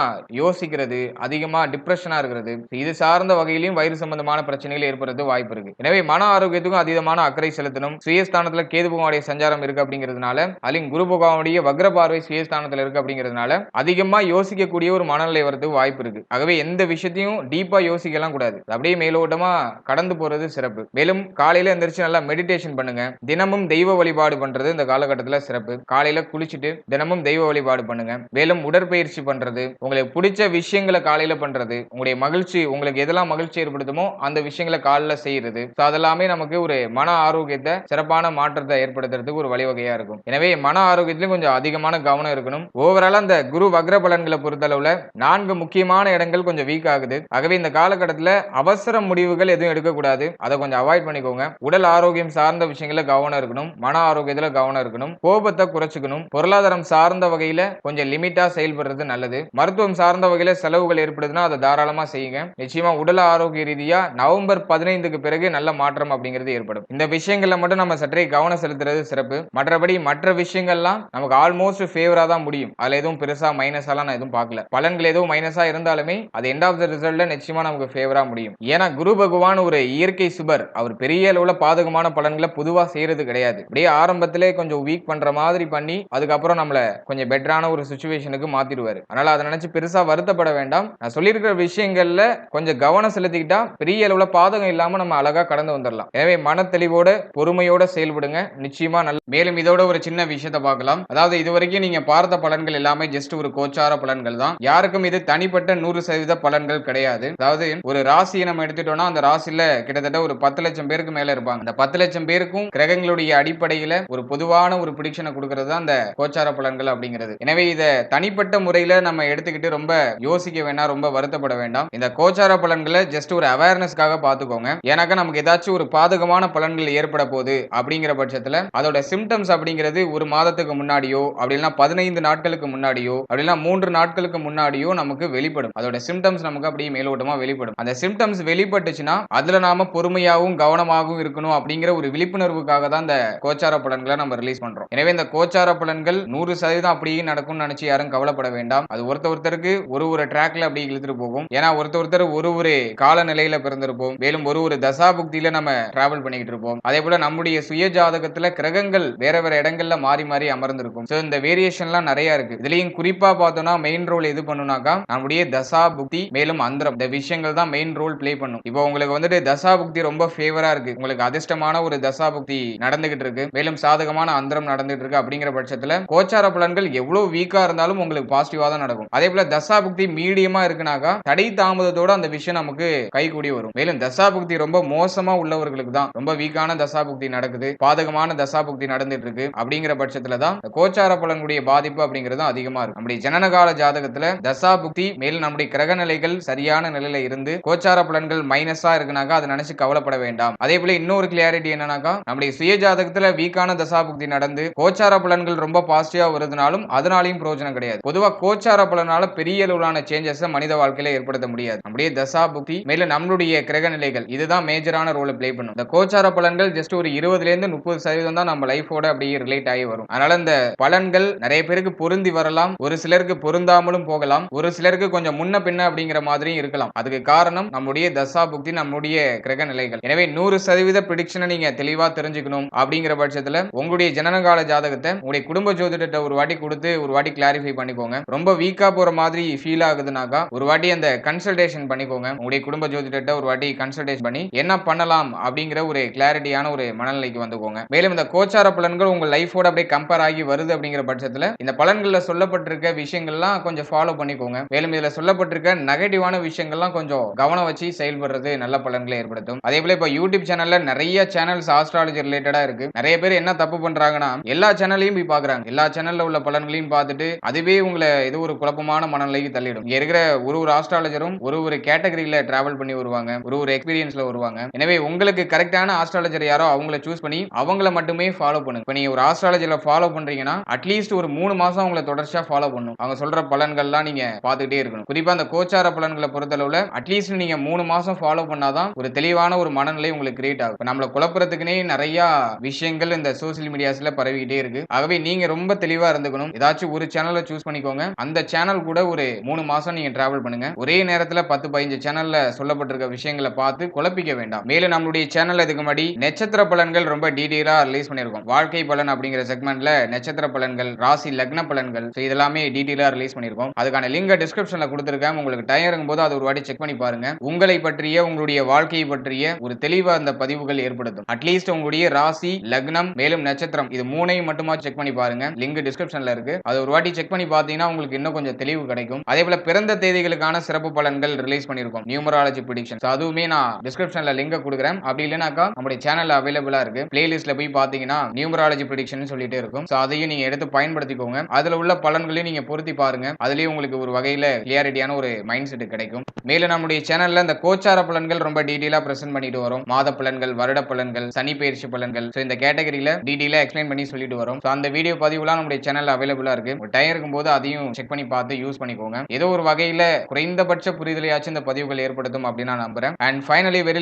யோசிக்கிறது அதிகமா டிப்ரெஷனா இருக்கிறது. இது சார்ந்த வகையிலையும் வயிறு சம்பந்தமான பிரச்சனைகள் ஏற்படுறது வாய்ப்பு இருக்கு எனவே மன ஆரோக்கியத்துக்கும் அதீதமான அக்கறை செலுத்தணும். சுயஸ்தானத்துல கேது பகவானுடைய சஞ்சாரம் இருக்கு அப்படிங்கிறதுனால அதுலயும் குரு பகவானுடைய வக்ர பார்வை சுயஸ்தானத்துல இருக்கு அப்படிங்கிறதுனால அதிகமா யோசிக்கக்கூடிய ஒரு மனநிலை வரதுக்கு வாய்ப்பு இருக்கு. ஆகவே எந்த விஷயத்தையும் டீப்பா யோசிக்கலாம் கூடாது. அப்படியே மேலோட்டமா கடந்து போறது சிறப்பு. மேலும் காலையில எந்திரிச்சு நல்லா மெடிடேஷன் பண்ணுங்க. தினமும் தெய்வ வழிபாடு பண்றது இந்த காலகட்டத்துல சிறப்பு. காலையில குளிச்சுட்டு தினமும் தெய்வ வழிபாடு பண்ணுங்க. மேலும் உடற்பயிற்சி பண்றது உங்களுக்கு பிடிச்ச விஷயங்களை காலையில பண்றது உங்களுடைய மகிழ்ச்சி உங்களுக்கு எதெல்லாம் மகிழ்ச்சி ஏற்படுத்துமோ அந்த விஷயங்களை காலைல செய்யறது ஸோ அதெல்லாமே நமக்கு ஒரு மன ஆரோக்கியத்தை சிறப்பான மாற்றத்தை ஏற்படுத்துறதுக்கு ஒரு வழிவகையா இருக்கும். எனவே மன ஆரோக்கியத்திலும் கொஞ்சம் அதிகமான கவனம் இருக்கணும். ஓவரால் அந்த குரு வக்ர பலன்களை பொறுத்தளவுல நான்கு முக்கியமான இடங்கள் கொஞ்சம் வீக் ஆகுது. ஆகவே இந்த காலகட்டத்தில் அவசர முடிவுகள் எதுவும் எடுக்கக்கூடாது. அதை கொஞ்சம் அவாய்ட் பண்ணிக்கோங்க. உடல் ஆரோக்கியம் சார்ந்த விஷயங்கள கவனம் இருக்கணும். மன ஆரோக்கியத்துல கவனம் இருக்கணும். கோபத்தை குறைச்சிக்கணும். பொருளாதாரம் சார்ந்த வகையில கொஞ்சம் லிமிட்டா செயல்படுறது நல்லது. மருத்துவம் சார்ந்த வகையில செலவுகள் ஏற்படுதுன்னா அதை தாராளமா செய்யுங்க. நிச்சயமா உடல் ஆரோக்கிய ரீதியா நவம்பர் பதினைந்துக்கு பிறகு நல்ல மாற்றம் அப்படிங்கிறது ஏற்படும். இந்த விஷயங்கள்ல மட்டும் நம்ம சற்றே கவனம் செலுத்துறது சிறப்பு. மற்றபடி மற்ற விஷயங்கள்லாம் நமக்கு ஆல்மோஸ்ட் ஃபேவரா தான் முடியும். அதுல எதுவும் பெருசா மைனஸாலாம் நான் எதுவும் பார்க்கல. பலன்கள் எதுவும் மைனஸா இருந்தாலுமே அது எண்ட் ஆஃப் த ரிசல்ட்ல நிச்சயமா நமக்கு ஃபேவரா முடியும். ஏன்னா குரு பகவான் ஒரு இயற்கை சுபர். அவர் பெரிய அளவுல பாதகமான பலன்களை பொதுவா செய்யறது கிடையாது. அப்படியே ஆரம்பத்திலே கொஞ்சம் வீக் பண்ற மாதிரி பண்ணி அதுக்கப்புறம் நம்மள கொஞ்சம் பெட்டரான ஒரு சுச்சுவேஷனுக்கு மாத்திடுவாரு. அதனால அதை நினைச்சு பெருசா வருத்தப்பட வேண்டாம். நான் சொல்லியிருக்கிற விஷயங்கள்ல கொஞ்சம் கவனம் செலுத்திக்கிட்டா பெரிய அளவுல பாதகம் இல்லாம நம்ம அழகா கடந்து வந்துடலாம் எனவே மன தெளிவோட பொறுமையோட செயல்படுங்க. நிச்சயமா நல்ல மேலும் இதோட ஒரு சின்ன விஷயத்த பார்க்கலாம். அதாவது இதுவரைக்கும் நீங்க பார்த்த பலன்கள் எல்லாமே ஜஸ்ட் ஒரு கோச்சார பலன்கள் தான். யாருக்கும் இது தனிப்பட்ட நூறு சதவீத பலன்கள் கிடையாது. அதாவது ஒரு ராசியை நம்ம எடுத்துட்டோம்னா அந்த ராசியில கிட்டத்தட்ட ஒரு பத்து லட்சம் பேருக்கு மேல இருப்பாங்க. அந்த பத்து லட்சம் பேருக்கும் கிரகங்களுடைய அடிப்படையில ஒரு பொதுவான ஒரு பிடிக்ஷனை கொடுக்கறது தான் அந்த கோச்சார பலன்கள் அப்படிங்கிறது. எனவே இதை தனிப்பட்ட முறையில நம்ம எடுத்துக்கிட்டு ரொம்ப யோசிக்க வேண்டாம் ரொம்ப வருத்தப்பட வேண்டாம். இந்த கோச்சார பலன்களை ஜஸ்ட் ஒரு அவேர்னஸ்க்காக பாத்துக்கோங்க ஏன்னா கணக்க நமக்கு ஏதாச்சும் ஒரு பாதகமான பலன்கள் ஏற்பட போகுது அப்படிங்கிற பட்சத்துல அதோட சிம்டம்ஸ் அப்படிங்கிறது ஒரு மாதத்துக்கு முன்னாடியோ அப்படின்னா பதினைந்து நாட்களுக்கு முன்னாடியோ அப்படின்னா மூன்று நாட்களுக்கு முன்னாடியோ நமக்கு வெளிப்படும். அதோட சிம்டம்ஸ் நமக்கு அப்படியே மேலோட்டமா வெளிப்படும். அந்த சிம்டம்ஸ் வெளிப்பட்டுச்சுன்னா அதுல நாம பொறுமையாகவும் கவனமாகவும் இருக்கணும் அப்படிங்கிற ஒரு விழிப்புணர்வுக்காக தான் இந்த கோச்சார பலன்களை நம்ம ரிலீஸ் பண்றோம். எனவே இந்த கோச்சார பலன்கள் நூறு சதவீதம் அப்படியே நடக்கும்னு நினைச்சு யாரும் கவலைப்பட வேண்டாம். அது ஒருத்த ஒருத்தருக்கு ஒரு ஒரு ட்ராக்ல அப்படி இழுத்துட்டு போகும். ஏன்னா ஒருத்த ஒருத்தர் ஒரு ஒரு காலநிலையில பிறந்திருப்போம். மேலும் ஒரு ஒரு தசாபுக்தியில நம்ம டிராவல் பண்ணிக்கிட்டு இருப்போம். அதே போல நம்முடைய சுய ஜாதகத்துல கிரகங்கள் வேற வேற இடங்கள்ல மாறி மாறி அமர்ந்திருக்கும். சோ இந்த வேரியேஷன்லாம் நிறைய இருக்கு. இதுலயும் குறிப்பா பார்த்தோம்னா மெயின் ரோல் எது பண்ணுனாக்கா நம்முடைய தசா புக்தி மேலும் அந்தரம். இந்த விஷயங்கள் தான் மெயின் ரோல் ப்ளே பண்ணும். இப்போ உங்களுக்கு வந்துட்டு தசா புக்தி ரொம்ப ஃபேவரா இருக்கு. உங்களுக்கு அதிர்ஷ்டமான ஒரு தசா புக்தி நடந்துகிட்டு இருக்கு. மேலும் சாதகமான அந்தரம் நடந்துட்டு இருக்கு அப்படிங்கிற பட்சத்துல கோச்சார பலன்கள் எவ்வளவு வீக்கா இருந்தாலும் உங்களுக்கு பாசிட்டிவா தான் நடக்கும். அதே போல தசா புக்தி மீடியமா இருக்குனாக்கா தடை தாமதத்தோட அந்த விஷயம் நமக்கு கைகூடி வரும். மேலும் தசா புக்தி ரொம்ப மோசமா உள்ளவர்களுக்கு தான் ரொம்ப வீக்கான தசா புக்தி நடக்குது பாதகமான தசா புக்தி நடந்துட்டு இருக்கு அப்படிங்கிற பட்சத்துல தான் கோச்சார பலனுடைய பாதிப்பு அப்படிங்கிறது அதிகமா இருக்கும் நம்முடைய ஜனனகால ஜாதகத்துல தசா புக்தி மேலும் நம்முடைய கிரக நிலைகள் சரியான நிலையில இருந்து கோச்சார பலன்கள் மைனஸா இருக்குனாக்கா அதை நினைச்சு கவலைப்பட வேண்டாம். அதே போல இன்னொரு கிளியாரிட்டி என்னன்னாக்கா நம்முடைய சுய ஜாதகத்துல வீக்கான தசா புக்தி நடந்து கோச்சார பலன்கள் ரொம்ப பாசிட்டிவா வருதுனாலும் அதனாலையும் பிரயோஜனம் கிடையாது. பொதுவா கோச்சார பலனால பெரிய அளவிலான சேஞ்சஸ் மனித வாழ்க்கையில ஏற்படுத்த முடியாது. நம்முடைய தசா புக்தி மேலும் நம்மளுடைய கிரக நிலைகள் இதுதான் மேஜரான ரோலை ப்ளே பண்ணும். இந்த கோச்சார பலன்கள் ஜஸ்ட் ஒரு இருபதுல இருந்து முப்பது சதவீதம் தான் நம்ம லைஃபோட அப்படியே ரிலேட் ஆகி வரும். அதனால இந்த பலன்கள் நிறைய பேருக்கு பொருந்தி வரலாம். ஒரு சிலருக்கு பொருந்தாமலும் போகலாம். ஒரு சிலருக்கு கொஞ்சம் முன்ன பின்ன அப்படிங்கிற மாதிரியும் இருக்கலாம். அதுக்கு காரணம் நம்முடைய தசா புக்தி நம்முடைய கிரக நிலைகள். எனவே நூறு சதவீத ப்ரிடிக்ஷனை நீங்க தெளிவா தெரிஞ்சுக்கணும் அப்படிங்கிற பட்சத்துல உங்களுடைய ஜனனகால ஜாதகத்தை உங்களுடைய குடும்ப ஜோதிடத்தை ஒரு வாட்டி கொடுத்து ஒரு வாட்டி கிளாரிஃபை பண்ணிக்கோங்க. ரொம்ப வீக்கா போற மாதிரி ஃபீல் ஆகுதுனாக்கா ஒரு வாட்டி அந்த கன்சல்டேஷன் பண்ணிக்கோங்க. உங்களுடைய குடும்ப ஜோதிடத்தை ஒரு வாட்டி கன்சல்டேஷன் பண்ணி என்ன பண்ணலாம் அப்படிங்கிற ஒரு கிளாரிட்டியான ஒரு மனநிலைக்கு வந்துக்கோங்க. மேலும் இந்த கோச்சார பலன்கள் உங்க லைஃபோட அப்படியே கம்பேர் ஆகி வருது அப்படிங்கிற பட்சத்துல இந்த பலன்கள்ல சொல்லப்பட்டிருக்க விஷயங்கள்லாம் கொஞ்சம் ஃபாலோ பண்ணிக்கோங்க. மேலும் இதுல சொல்லப்பட்டிருக்க நெகட்டிவான விஷயங்கள்லாம் கொஞ்சம் கவனம் வச்சு செயல்படுறது நல்ல பலன்களை ஏற்படுத்தும். அதே போல இப்ப யூடியூப் சேனல்ல நிறைய சேனல்ஸ் ஆஸ்ட்ராலஜி ரிலேட்டடா இருக்கு. நிறைய பேர் என்ன தப்பு பண்றாங்கன்னா எல்லா சேனல்லையும் போய் பாக்குறாங்க. எல்லா சேனல்ல உள்ள பலன்களையும் பார்த்துட்டு அதுவே உங்களை ஏதோ ஒரு குழப்பமான மனநிலைக்கு தள்ளிடும். இங்க இருக்கிற ஒரு ஒரு ஆஸ்ட்ராலஜரும் ஒரு ஒரு கேட்டகரியில டிராவல் பண்ணி வருவாங்க. ஒரு ஒரு எக்ஸ்பீரியன்ஸ்ல வருவாங்க. எனவே உங்களுக்கு கரெக்டான ஆஸ்ட்ராலஜர் யாரோ அவங்கள சூஸ் பண்ணி அவங்கள மட்டுமே ஃபாலோ பண்ணுங்க. இப்ப நீங்க ஒரு ஆஸ்ட்ராலஜில ஃபாலோ பண்றீங்கன்னா அட்லீஸ்ட் ஒரு மூணு மாசம் அவங்கள தொடர்ச்சியா ஃபாலோ பண்ணும் அவங்க சொல்ற பலன்கள்லாம் நீங்க பார்த்துக்கிட்டே இருக்கணும். குறிப்பா அந்த கோச்சார பலன்களை பொறுத்தளவுல அட்லீஸ்ட் நீங்க மூணு மாசம் ஃபாலோ பண்ணாதான் ஒரு தெளிவான ஒரு மனநிலை உங்களுக்கு கிரியேட் ஆகும். நம்மள குழப்பறதுக்குனே நிறைய விஷயங்கள் இந்த சோசியல் மீடியாஸ்ல பரவிக்கிட்டே இருக்கு. ஆகவே நீங்க ரொம்ப தெளிவா இருந்துக்கணும். ஏதாச்சும் ஒரு சேனலை சூஸ் பண்ணிக்கோங்க. அந்த சேனல் கூட ஒரு மூணு மாசம் நீங்க டிராவல் பண்ணுங்க. ஒரே நேரத்துல பத்து பதினஞ்சு சேனல்ல சொல்லப்பட்டிருக்க விஷயங்களை பார்த்து குழப்பிக்க வேண்டாம். மேலும் நம்மளுடைய சேனல் இதுக்கு முன்னாடி நட்சத்திர பலன்கள் ரொம்ப டீடைலா ரிலீஸ் பண்ணிருக்கோம் வாழ்க்கை பலன் அப்படிங்கிற செக்மெண்ட்ல நட்சத்திர பலன்கள் ராசி லக்ன பலன்கள் இதெல்லாமே டீடைலா ரிலீஸ் பண்ணிருக்கோம் அதுக்கான லிங்க் டிஸ்கிரிப்ஷன்ல கொடுத்துருக்கேன். உங்களுக்கு டைம் இருக்கும்போது அது ஒரு வாட்டி செக் பண்ணி பாருங்க. உங்களை பற்றிய உங்களுடைய வாழ்க்கையை பற்றிய ஒரு தெளிவா அந்த பதிவுகள் ஏற்படுத்தும். அட்லீஸ்ட் உங்களுடைய ராசி லக்னம் மேலும் நட்சத்திரம் இது மூணையும் மட்டுமா செக் பண்ணி பாருங்க. லிங்க் டிஸ்கிரிப்ஷன்ல இருக்கு. அது ஒரு வாட்டி செக் பண்ணி பார்த்தீங்கன்னா உங்களுக்கு இன்னும் கொஞ்சம் தெளிவு கிடைக்கும். அதே போல பிறந்த தேதிகளுக்கான சிறப்பு பலன்கள் ரிலீஸ் பண்ணிருக்கோம் நியூமராலஜி ப்ரிடிக்ஷன் அதுவுமே நான் டிஸ்கிரிப்ஷன்ல லிங்க் கொடுக்குறேன். அப்படி இல்லைனாக்கா நம்முடைய சேனல் அவைலபிளா இருக்கு. பிளேலிஸ்ட்ல போய் பாத்தீங்கன்னா நியூமராலஜி ப்ரிடிக்ஷன் சொல்லிட்டு இருக்கும். ஸோ அதையும் நீங்க எடுத்து பயன்படுத்திக்கோங்க. அதுல உள்ள பலன்களையும் நீங்க பொருத்தி பாருங்க. அதுலயும் உங்களுக்கு ஒரு வகையில கிளியாரிட்டியான ஒரு மைண்ட் செட் கிடைக்கும். மேலும் நம்முடைய சேனல்ல இந்த கோச்சார பலன்கள் ரொம்ப டீடைலா பிரசென்ட் பண்ணிட்டு வரும். மாத பலன்கள் வருட பலன்கள் சனி பயிற்சி பலன்கள். ஸோ இந்த கேட்டகரியில டீடைலா எக்ஸ்பிளைன் பண்ணி சொல்லிட்டு வரும். ஸோ அந்த வீடியோ பதிவுலாம் நம்முடைய சேனல் அவைலபிளா இருக்கு. ஒரு டைம் இருக்கும்போது அதையும் செக் பண்ணி பார்த்து யூஸ் பண்ணிக்கோங்க. ஏதோ ஒரு வகையில குறைந்தபட்ச புரிதலையாச்சும் இந்த பதிவுகள் ஏற்படுத்தும் அப்படின்னு நான் நம்புறேன். And finally very